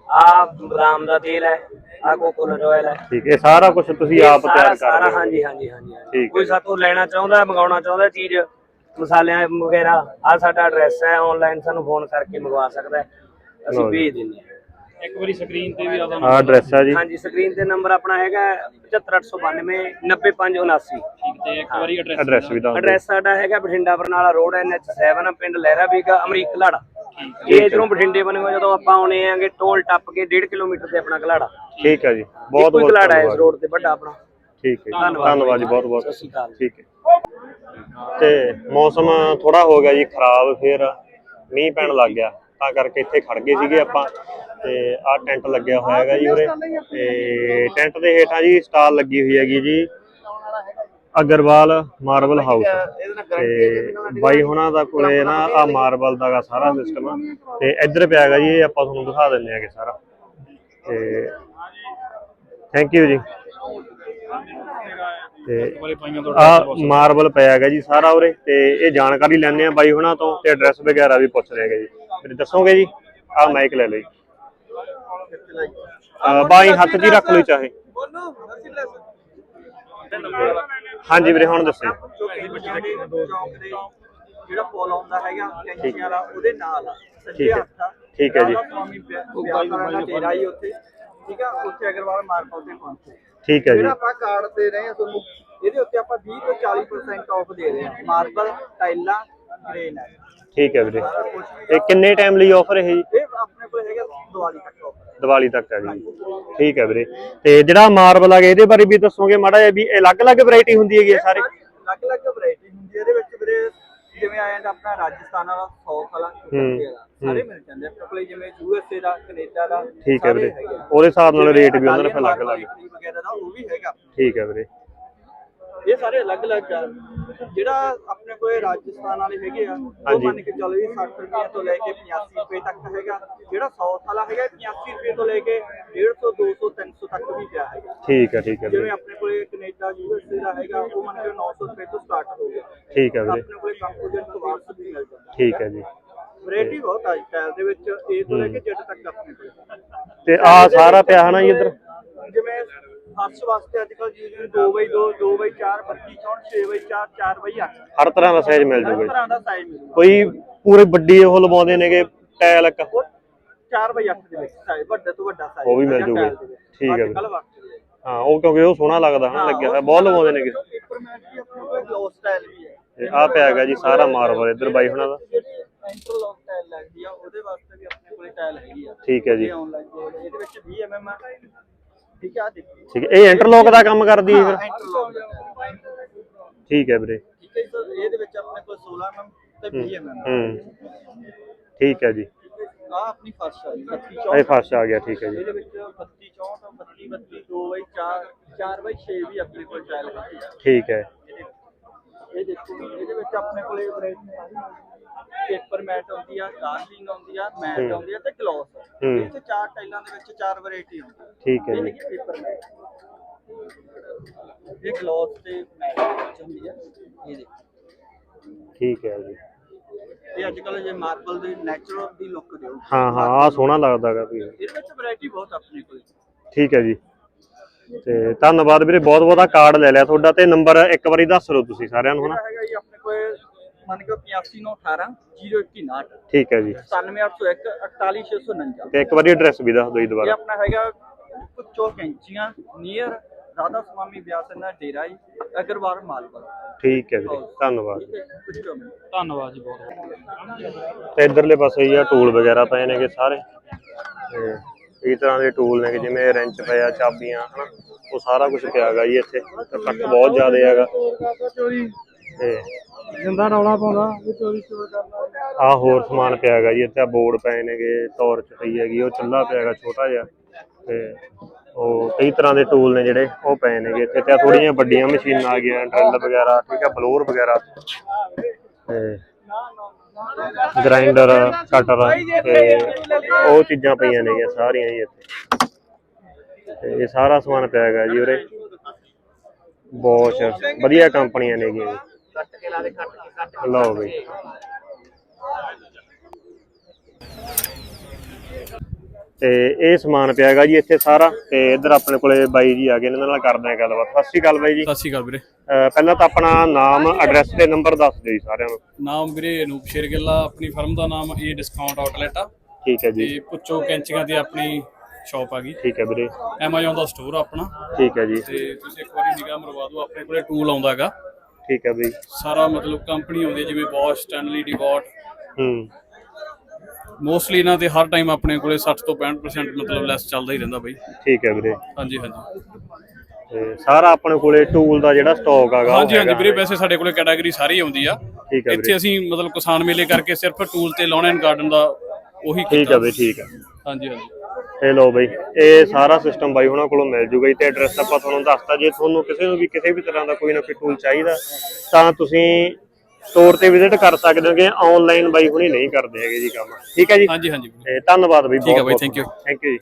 ਆ ਬਦਾਮ ਦਾ ਤੇਲ ਹੈ ਆ ਕੋਕੋਨਟ ਆਇਲ ਹੈ। ਠੀਕ ਹੈ ਸਾਰਾ ਕੁਝ ਤੁਸੀਂ ਆਪ ਤਿਆਰ ਕਰਦੇ ਹੋ। ਹਾਂਜੀ ਹਾਂਜੀ ਹਾਂਜੀ ਕੋਈ ਸਾਤੋਂ ਲੈਣਾ ਚਾਹੁੰਦਾ ਮੰਗਾਉਣਾ ਚਾਹੁੰਦਾ ਚੀਜ਼ ਮਸਾਲਿਆਂ ਵਗੈਰਾ ਆ ਸਾਡਾ ਐਡਰੈਸ ਹੈ ਆਨਲਾਈਨ ਸਾਨੂੰ ਫੋਨ ਕਰਕੇ ਮੰਗਵਾ ਸਕਦਾ ਅਸੀਂ। ਭੇਜ ਦਿੰਦੇ ਹਾਂ। ਇੱਕ ਵਾਰੀ ਸਕਰੀਨ ਤੇ ਵੀ ਆਦਾ ਆਹ ਐਡਰੈਸ ਹੈ ਜੀ। ਹਾਂਜੀ ਸਕਰੀਨ ਤੇ ਨੰਬਰ ਆਪਣਾ ਹੈਗਾ 75892 90579 ਠੀਕ ਤੇ ਇੱਕ ਵਾਰੀ ਐਡਰੈਸ ਐਡਰੈਸ ਵੀ ਦੱਸ ਦਿਓ। ਐਡਰੈਸ ਸਾਡਾ ਹੈਗਾ ਬਠਿੰਡਾ ਬਰਨਾਲਾ ਰੋਡ NH7 ਪਿੰਡ ਲਹਿਰਾ ਬੀਗਾ ਅਮਰੀਕ ਕਲਾੜਾ ਇਹ ਇਧਰੋਂ ਬਠਿੰਡੇ ਬਣੇਗਾ ਜਦੋਂ ਆਪਾਂ ਆਉਣੇ ਆਂਗੇ ਟੋਲ ਟੱਪ ਕੇ 1.5 ਕਿਲੋਮੀਟਰ ਤੇ ਆਪਣਾ ਕਲਾੜਾ ਠੀਕ ਹੈ ਜੀ। ਬਹੁਤ ਇੱਕੋ ਹੀ ਬਹੁਤ ਕਲਾੜਾ ਹੈ ਇਸ ਧੰਨਵਾਦ। ਰੋਡ ਤੇ ਵੱਡਾ ਆਪਣਾ। ਠੀਕ ਹੈ ਜੀ। ਧੰਨਵਾਦ। ਧੰਨਵਾਦ ਜੀ ਬਹੁਤ ਬਹੁਤ। ਸਤਿ ਸ਼੍ਰੀ ਅਕਾਲ ਠੀਕ ਹੈ। ਤੇ ਮੌਸਮ ਥੋੜਾ ਹੋ ਗਿਆ ਜੀ ਖਰਾਬ ਫਿਰ ਮੀਂਹ ਪੈਣ ਲੱਗ ਗਿਆ। ਤਾਂ ਕਰਕੇ ਇੱਥੇ ਖੜ ਗਏ ਸੀਗੇ ਆਪਾਂ। ਤੇ ਆਹ ਟੈਂਟ ਲੱਗਿਆ ਹੋਇਆ ਹੈਗਾ ਜੀ ਉਰੇ। ਤੇ ਟੈਂਟ ਦੇ ਹੇਠਾਂ ਜੀ ਸਟਾਲ ਲੱਗੀ ਹੋਈ ਹੈਗੀ ਜੀ। Agarwal marble house. ਤੇ ਬਾਈ ਹੁਣਾਂ ਦਾ ਕੋਲੇ ਨਾ ਆ ਮਾਰਬਲ ਦਾ ਸਾਰਾ ਸਿਸਟਮ ਤੇ ਇੱਧਰ ਪਿਆ ਹੈਗਾ ਜੀ, ਇਹ ਆਪਾਂ ਤੁਹਾਨੂੰ ਦਿਖਾ ਦਿੰਦੇ ਆਂਗੇ ਸਾਰਾ। ਤੇ ਥੈਂਕ ਯੂ ਜੀ। ਤੇ ਆ ਮਾਰਬਲ ਪਿਆ ਹੈਗਾ ਜੀ ਸਾਰਾ ਉਰੇ। ਤੇ ਇਹ ਜਾਣਕਾਰੀ ਲੈਣੇ ਆ ਬਾਈ ਹੁਣਾਂ ਤੋਂ ਤੇ ਐਡਰੈਸ ਵਗੈਰਾ ਵੀ ਪੁੱਛ ਰਹੇ ਹੈਗੇ ਜੀ। ਫਿਰ ਦੱਸੋਗੇ ਜੀ? ਆ ਮਾਈਕ ਲੈ ਲਓ ਜੀ। ਬਾਈ ਹੱਥ ਹੀ ਰੱਖ ਲਓ ਚਾਹੇ। ਹਾਂਜੀ ਵੀਰੇ ਹੁਣ ਦੱਸੋ ਜਿਹੜਾ ਪੁਲ ਆਉਂਦਾ ਹੈਗਾ ਕੈਂਚੀ ਵਾਲਾ ਉਹਦੇ ਨਾਲ ਆ ਠੀਕ ਹੈ ਠੀਕ ਹੈ ਜੀ। ਤੇਰਾ ਹੀ ਉੱਥੇ ਠੀਕ ਆ ਉੱਥੇ ਅਗਰਵਾਲ ਮਾਰਕਾ ਉੱਤੇ ਪਹੁੰਚੋ ਠੀਕ ਹੈ ਜੀ। ਜਿਹੜਾ ਆਪਾਂ ਕਾਰਡ ਦੇ ਰਹੇ ਹਾਂ ਤੁਹਾਨੂੰ ਇਹਦੇ ਉੱਤੇ ਆਪਾਂ 20 ਤੋਂ 40% ਆਫ ਦੇ ਰਹੇ ਹਾਂ। ਮਾਰਬਲ ਟਾਈਲਾਂ ਗ੍ਰੇਨ ਠੀਕ ਹੈ ਵੀਰੇ। ਇਹ ਕਿੰਨੇ ਟਾਈਮ ਲਈ ਆਫਰ ਹੈ ਜੀ? ਇਹ ਆਪਣੇ ਕੋਲ ਹੈਗਾ ਦੀਵਾਲੀ ਤੱਕ ਆਫਰ ਦੀਵਾਲੀ ਤੱਕ ਹੈ ਜੀ। ਠੀਕ ਹੈ ਵੀਰੇ। ਤੇ ਜਿਹੜਾ ਮਾਰਬਲ ਹੈਗਾ ਇਹਦੇ ਬਾਰੇ ਵੀ ਦੱਸੋਗੇ ਮਾੜਾ ਜਿਹਾ ਵੀ ਅਲੱਗ-ਅਲੱਗ ਵੈਰਾਈਟੀ ਹੁੰਦੀ ਹੈਗੀ ਸਾਰੇ? ਅਲੱਗ-ਅਲੱਗ ਵੈਰਾਈਟੀ ਹੁੰਦੀ ਹੈ। ਇਹਦੇ ਵਿੱਚ ਵੀਰੇ ਜਿਵੇਂ ਆ ਜਾਂਦਾ ਆਪਣਾ ਰਾਜਸਥਾਨ ਵਾਲਾ ਸੌਖ ਵਾਲਾ ਹੂੰ। ਵਾਲਾ ਸਾਰੇ ਮਿਲ ਜਾਂਦੇ ਆ। ਆਪਣੇ ਜਿਵੇਂ ਯੂਐਸਏ ਦਾ ਕੈਨੇਡਾ ਦਾ ਠੀਕ ਹੈ ਵੀਰੇ। ਆ। ਉਹਦੇ ਹਿਸਾਬ ਨਾਲ ਰੇਟ ਵੀ ਉਹਨਾਂ ਅਲੱਗ-ਅਲੱਗ ਵਗੈਰਾ ਦਾ ਉਹ ਵੀ ਹੈਗਾ। ਠੀਕ ਹੈ ਵੀਰੇ। ਇਹ ਸਾਰੇ ਅਲੱਗ-ਅਲੱਗ ਆ। ਜਿਹੜਾ ਆਪਣੇ ਕੋਲੇ ਰਾਜਸਥਾਨ ਵਾਲੇ ਹੈਗੇ ਆ ਉਹ। ਮੰਨ ਕੇ ਚੱਲੋ ਵੀ 60 ਰੁਪਏ ਤੋਂ ਲੈ ਕੇ 85 ਰੁਪਏ ਤੱਕ ਹੈਗਾ। ਜਿਹੜਾ ਸਾਊਥ ਵਾਲਾ ਹੈਗਾ 85 ਰੁਪਏ ਤੋਂ ਲੈ ਕੇ 150 200 300 ਤੱਕ ਵੀ ਪਿਆ ਹੈਗਾ। ਠੀਕ ਹੈ ਠੀਕ ਹੈ ਜਿਵੇਂ ਆਪਣੇ ਕੋਲੇ ਕੈਨੇਡਾ ਯੂਐਸਏ ਦਾ ਹੈਗਾ ਉਹ ਮੰਨ ਕੇ 900 ਰੁਪਏ ਤੋਂ ਸਟਾਰਟ ਹੋਊਗਾ ਠੀਕ ਹੈ ਵੀਰੇ। ਆਪਣੇ ਕੋਲੇ ਕੰਪੋਜ਼ਿਟ ਕਵਾਰਸ ਵੀ ਮਿਲ ਜਾਂਦਾ। ਠੀਕ ਹੈ ਜੀ। ਵੈਰਾਈਟੀ ਬਹੁਤ ਆ ਸਟਾਈਲ ਦੇ ਵਿੱਚ A ਤੋਂ ਲੈ ਕੇ Z ਤੱਕ ਆਪਣੇ ਕੋਲ। ਤੇ ਆ ਸਾਰਾ ਪਿਆ ਹਨਾ ਜੀ ਇੱਧਰ? ਜਿਵੇਂ ਫਰਸ਼ ਵਾਸਤੇ ਅੱਜ ਕੱਲ ਜਿਵੇਂ 2x2 2x4 32 64 6x4 4x8 ਹਰ ਤਰ੍ਹਾਂ ਦਾ ਸਾਈਜ਼ ਮਿਲ ਹਰ ਜੂਗਾ ਤਰ੍ਹਾਂ ਦਾ ਸਾਈਜ਼ ਮਿਲੂਗਾ। ਕੋਈ ਪੂਰੇ ਵੱਡੀ ਉਹ ਲਵਾਉਂਦੇ ਨੇਗੇ ਟਾਇਲ ਇੱਕ। ਉਹ 4x8 ਦੇ ਵਿੱਚ ਸਾਈਜ਼ ਵੱਡੇ ਤੋਂ ਵੱਡਾ ਸਾਈਜ਼ ਉਹ ਵੀ ਮਿਲ ਜੂਗਾ। ਠੀਕ ਹੈ ਵੀਰੇ। ਕੱਲ ਵਰਤਦੇ ਹਾਂ ਉਹ ਕਿਉਂਕਿ ਉਹ ਸੋਹਣਾ ਲੱਗਦਾ ਹਨਾ ਲੱਗਿਆ ਹੋਇਆ ਬਹੁਤ ਲਵਾਉਂਦੇ ਨੇਗੇ। ਪੇਪਰ ਮੈਟ ਵੀ ਆਪਣੇ ਕੋਲ ਗਲੋ ਸਟਾਈਲ ਵੀ ਹੈ। ਤੇ ਆ ਪਿਆ ਹੈਗਾ ਜੀ ਸਾਰਾ ਮਾਰਬਲ ਇੱਧਰ ਬਾਈ ਹੁਣਾਂ ਦਾ। ਜਿਹੜੀ ਇੰਟਰਲੌਕ ਟਾਈਲ ਲੱਗਦੀ ਆ ਉਹਦੇ ਵਾਸਤੇ ਵੀ ਆਪਣੇ ਕੋਲੇ ਟਾਈਲ ਹੈਗੀ ਆ। ਠੀਕ ਹੈ ਜੀ। ਇਹ ਆਨਲਾਈਨ ਇਹਦੇ ਵਿੱਚ 20 mm ਆ। ਠੀਕ ਆ ਦੇਖੀ। ਠੀਕ ਹੈ ਇਹ ਇੰਟਰਲੌਕ ਦਾ ਕੰਮ ਕਰਦੀ ਹੈ ਫਿਰ? ਇੰਟਰਲੌਕ ਠੀਕ ਹੈ ਵੀਰੇ। ਠੀਕ ਹੈ ਜੀ ਸਰ ਇਹਦੇ ਵਿੱਚ ਆਪਣੇ ਕੋਲ 16 mm ਤੇ 20 mm ਹੂੰ। ਠੀਕ ਹੈ ਜੀ। ਆ ਆਪਣੀ ਫਰਸ਼ ਆ ਜੀ 32 ਇਹ ਫਰਸ਼ ਆ ਗਿਆ ਠੀਕ ਹੈ ਜੀ। ਇਹਦੇ ਵਿੱਚ 32 64 32 32 2 ਬਾਈ 4 4 ਬਾਈ 6 ਵੀ ਆਪਣੇ ਕੋਲ ਟਾਇਲ ਆ ਠੀਕ ਹੈ। ਇਹ ਦੇਖੋ ਇਹਦੇ ਵਿੱਚ ਆਪਣੇ ਕੋਲੇ ਪੇਪਰ ਮੈਟ ਆਉਂਦੀ ਆ ਕਾਰਲਿੰਗ ਆਉਂਦੀ ਆ ਮੈਟ ਆਉਂਦੀ ਆ ਤੇ ਗਲੋਸ। ਹੂੰ। ਇਹ ਚ ਚਾਰ ਟਾਈਲਾਂ ਦੇ ਵਿੱਚ ਚਾਰ ਵੈਰਾਈਟੀ ਹੁੰਦੀ ਆ। ਠੀਕ ਹੈ ਇਹ ਜੀ। ਹੈਗੀ ਪੇਪਰ ਮੈਟ। ਇਹ ਗਲੋਸ ਤੇ ਮੈਟ ਵਿੱਚ ਹੁੰਦੀ ਆ। ਇਹ ਦੇਖੋ। ਠੀਕ ਹੈ ਜੀ। ਇਹ ਅੱਜ ਕੱਲ ਜੇ ਮਾਰਬਲ ਦੇ ਨੈਚੁਰਲ ਦੀ ਲੁੱਕ ਦਿਓ। ਹਾਂ ਹਾਂ ਆ ਸੋਹਣਾ ਲੱਗਦਾ ਹੈਗਾ ਵੀ। ਇਹਦੇ ਵਿੱਚ ਵੈਰਾਈਟੀ ਬਹੁਤ ਆਪਣੇ ਕੋਲ। ਠੀਕ ਹੈ ਜੀ। ਤੇ ਧੰਨਵਾਦ ਵੀਰੇ ਬਹੁਤ ਬਹੁਤਾ ਕਾਰਡ ਲੈ ਲਿਆ ਤੁਹਾਡਾ ਤੇ ਨੰਬਰ ਇੱਕ ਵਾਰੀ ਦੱਸ ਦਿਓ ਤੁਸੀਂ ਸਾਰਿਆਂ ਨੂੰ ਹਨਾ। ਹੈਗਾ ਜੀ ਆਪਣੇ ਕੋਲ ਮੰਨ ਕੇ 85918 019 ਠੀਕ ਹੈ ਜੀ। 97801 48649 ਤੇ ਇੱਕ ਵਾਰੀ ਐਡਰੈਸ ਵੀ ਦੱਸ ਦਿਓ ਜੀ ਇਹ ਦੁਬਾਰਾ ਆਪਣਾ ਹੈਗਾ ਕੁੱਚੋ ਕੈਂਚੀਆਂ ਨੀਅਰ ਰਾਧਾ ਸਵਾਮੀ ਵਿਆਸਨ ਦਾ ਡੇਰਾ ਜੀ। ਅਗਰਵਾਲ ਮਾਲਪੁਰ ਠੀਕ ਹੈ ਵੀਰੇ ਧੰਨਵਾਦ ਕੁੱਚੋ। ਧੰਨਵਾਦ ਜੀ ਬਹੁਤ। ਤੇ ਇਧਰਲੇ ਪਾਸੇ ਹੀ ਆ ਟੂਲ ਵਗੈਰਾ ਪਏ ਨੇਗੇ ਸਾਰੇ। ਤੇ ਕਈ ਤਰ੍ਹਾਂ ਦੇ ਟੂਲ ਨੇਗੇ ਜਿਵੇਂ ਰੈਂਚ ਪਏ ਆ ਚਾਬੀਆਂ ਹਨਾ। ਉਹ ਸਾਰਾ ਕੁਝ ਪਿਆ ਜੀ ਇੱਥੇ। ਤੇ ਕੱਟ ਬਹੁਤ ਜ਼ਿਆਦਾ ਹੈਗਾ। ਤੇ ਜਿੰਦਾ ਰੌਲਾ ਪਾਉਂਦਾ, ਵੀ ਚੋਰੀ ਚੋਰ ਕਰਨਾ? ਆ ਹੋਰ ਸਮਾਨ ਪਿਆ ਹੈਗਾ ਜੀ, ਇੱਥੇ ਆ ਬੋਰਡ ਪਏ ਨੇਗੇ ਟਾਰਚ ਪਈ ਹੈਗੀ, ਉਹ ਚੁੱਲ੍ਹਾ ਪਿਆ ਹੈਗਾ ਛੋਟਾ ਜਿਹਾ, ਤੇ ਉਹ ਕਈ ਤਰ੍ਹਾਂ ਦੇ ਟੂਲ ਨੇ ਜਿਹੜੇ, ਉਹ ਪਏ ਨੇਗੇ ਇੱਥੇ ਤੇ ਥੋੜੀਆਂ ਵੱਡੀਆਂ ਮਸ਼ੀਨਾਂ ਆ ਗਈਆਂ, ਡਰਿਲ ਵਗੈਰਾ, ਠੀਕ ਹੈ ਬਲੋਰ ਵਗੈਰਾ, ਤੇ ਗ੍ਰਾਈਂਡਰ, ਕਟਰ, ਤੇ ਉਹ ਚੀਜ਼ਾਂ ਪਈਆਂ ਨੇਗੀਆਂ ਸਾਰੀਆਂ ਜੀ ਇੱਥੇ। ਤੇ ਇਹ ਸਾਰਾ ਸਮਾਨ ਪਿਆ ਹੈਗਾ ਜੀ ਉਰੇ। ਬੋਸ਼ ਵਧੀਆ ਕੰਪਨੀਆਂ ਨੇ ਜੀ। ਕੱਟ ਕੇ ਲਾ ਦੇ ਕੱਟ ਕੇ ਕੱਟ ਕੇ ਲਓ ਬਈ। ਤੇ ਇਹ ਸਮਾਨ ਪਿਆ ਹੈਗਾ ਜੀ ਇੱਥੇ ਸਾਰਾ ਤੇ ਇੱਧਰ ਆਪਣੇ ਕੋਲੇ ਬਾਈ ਜੀ ਆ ਗਏ ਨੇ, ਇਹਨਾਂ ਨਾਲ ਕਰਦੇ ਆ ਗੱਲਬਾਤ। ਸਤਿ ਸ਼੍ਰੀ ਅਕਾਲ ਬਾਈ ਜੀ। ਸਤਿ ਸ਼੍ਰੀ ਅਕਾਲ ਵੀਰੇ। ਪਹਿਲਾਂ ਤਾਂ ਆਪਣਾ ਨਾਮ ਐਡਰੈਸ ਤੇ ਨੰਬਰ ਦੱਸ ਦਿਓ ਜੀ ਸਾਰਿਆਂ ਨੂੰ। ਨਾਮ ਵੀਰੇ ਅਨੂਪ ਸ਼ੇਰਗਿੱਲਾ ਆਪਣੀ ਫਰਮ ਦਾ ਨਾਮ ਇਹ ਡਿਸਕਾਊਂਟ ਆਊਟਲੈਟ ਆ। ਠੀਕ ਹੈ ਜੀ। ਤੇ ਪੁੱਛੋ ਕੈਂਚੀਆਂ ਦੀ ਆਪਣੀ ਸ਼ਾਪ ਆ ਗਈ। ਠੀਕ ਹੈ ਵੀਰੇ। Amazon ਦਾ ਸਟੋਰ ਆਪਣਾ। ਠੀਕ ਹੈ ਜੀ। ਤੇ ਤੁਸੀਂ ਇੱਕ ਵਾਰੀ ਨਿਗਾਹ ਮਰਵਾ ਦਿਓ ਆਪਣੇ ਕੋਲੇ ਟੂਲ ਆਉਂਦਾ ਹੈਗਾ। ਠੀਕ ਹੈ ਬਈ। ਸਾਰਾ ਮਤਲਬ ਕੰਪਨੀ ਆਉਂਦੀ ਜਿਵੇਂ ਬੋਸ਼ ਸਟੈਨਲੀ ਡਿਵੋਟ ਹੂੰ। ਮੋਸਟਲੀ ਇਹਨਾਂ ਤੇ ਹਰ ਟਾਈਮ ਆਪਣੇ ਕੋਲੇ 60 ਤੋਂ 65% ਮਤਲਬ ਲੈਸ ਚੱਲਦਾ ਹੀ ਰਹਿੰਦਾ ਬਾਈ। ਠੀਕ ਹੈ ਵੀਰੇ। ਹਾਂਜੀ ਹਾਂਜੀ। ਤੇ ਸਾਰਾ ਆਪਣੇ ਕੋਲੇ ਟੂਲ ਦਾ ਜਿਹੜਾ ਸਟਾਕ ਹੈਗਾ ਉਹ ਹਾਂਜੀ ਹਾਂਜੀ ਹੈਗਾ। ਵੀਰੇ ਵੈਸੇ ਸਾਡੇ ਕੋਲੇ ਕੈਟਾਗਰੀ ਸਾਰੀ ਆਉਂਦੀ ਆ। ਠੀਕ ਹੈ ਵੀਰੇ। ਇੱਥੇ ਅਸੀਂ ਮਤਲਬ ਕਿਸਾਨ ਮੇਲੇ ਕਰਕੇ ਸਿਰਫ ਟੂਲ ਤੇ ਲਾਉਣ ਐਂਡ ਗਾਰਡਨ ਦਾ ਉਹੀ ਠੀਕ ਕੀਤਾ। ਹੈ ਬਈ ਠੀਕ ਹੈ। ਹਾਂਜੀ ਹਾਂਜੀ। ਇਹ ਲਓ ਬਈ ਇਹ ਸਾਰਾ ਸਿਸਟਮ ਬਾਈ ਉਹਨਾਂ ਕੋਲੋਂ ਮਿਲ ਜੂਗਾ ਜੀ ਤੇ ਐਡਰੈਸ ਆਪਾਂ ਤੁਹਾਨੂੰ ਦੱਸਤਾ ਜੇ ਤੁਹਾਨੂੰ ਕਿਸੇ ਨੂੰ ਵੀ ਕਿਸੇ ਵੀ ਤਰ੍ਹਾਂ ਦਾ ਕੋਈ ਨਾ ਕੋਈ ਟੂਲ ਚਾਹੀਦਾ ਤਾਂ ਤੁਸੀਂ ਸਟੋਰ ਤੇ ਵਿਜ਼ਿਟ ਕਰ ਸਕਦੇ ਹੋਗੇ ਆਨਲਾਈਨ ਬਾਈ ਹੁਣੀ ਨਹੀਂ ਕਰਦੇ ਹੈਗੇ ਜੀ ਕੰਮ। ਠੀਕ ਹੈ ਜੀ? ਹਾਂਜੀ ਹਾਂਜੀ। ਤੇ ਧੰਨਵਾਦ ਬਈ ਠੀਕ ਹੈ ਬਾਈ, thank you. ਥੈਂਕ ਯੂ ਜੀ।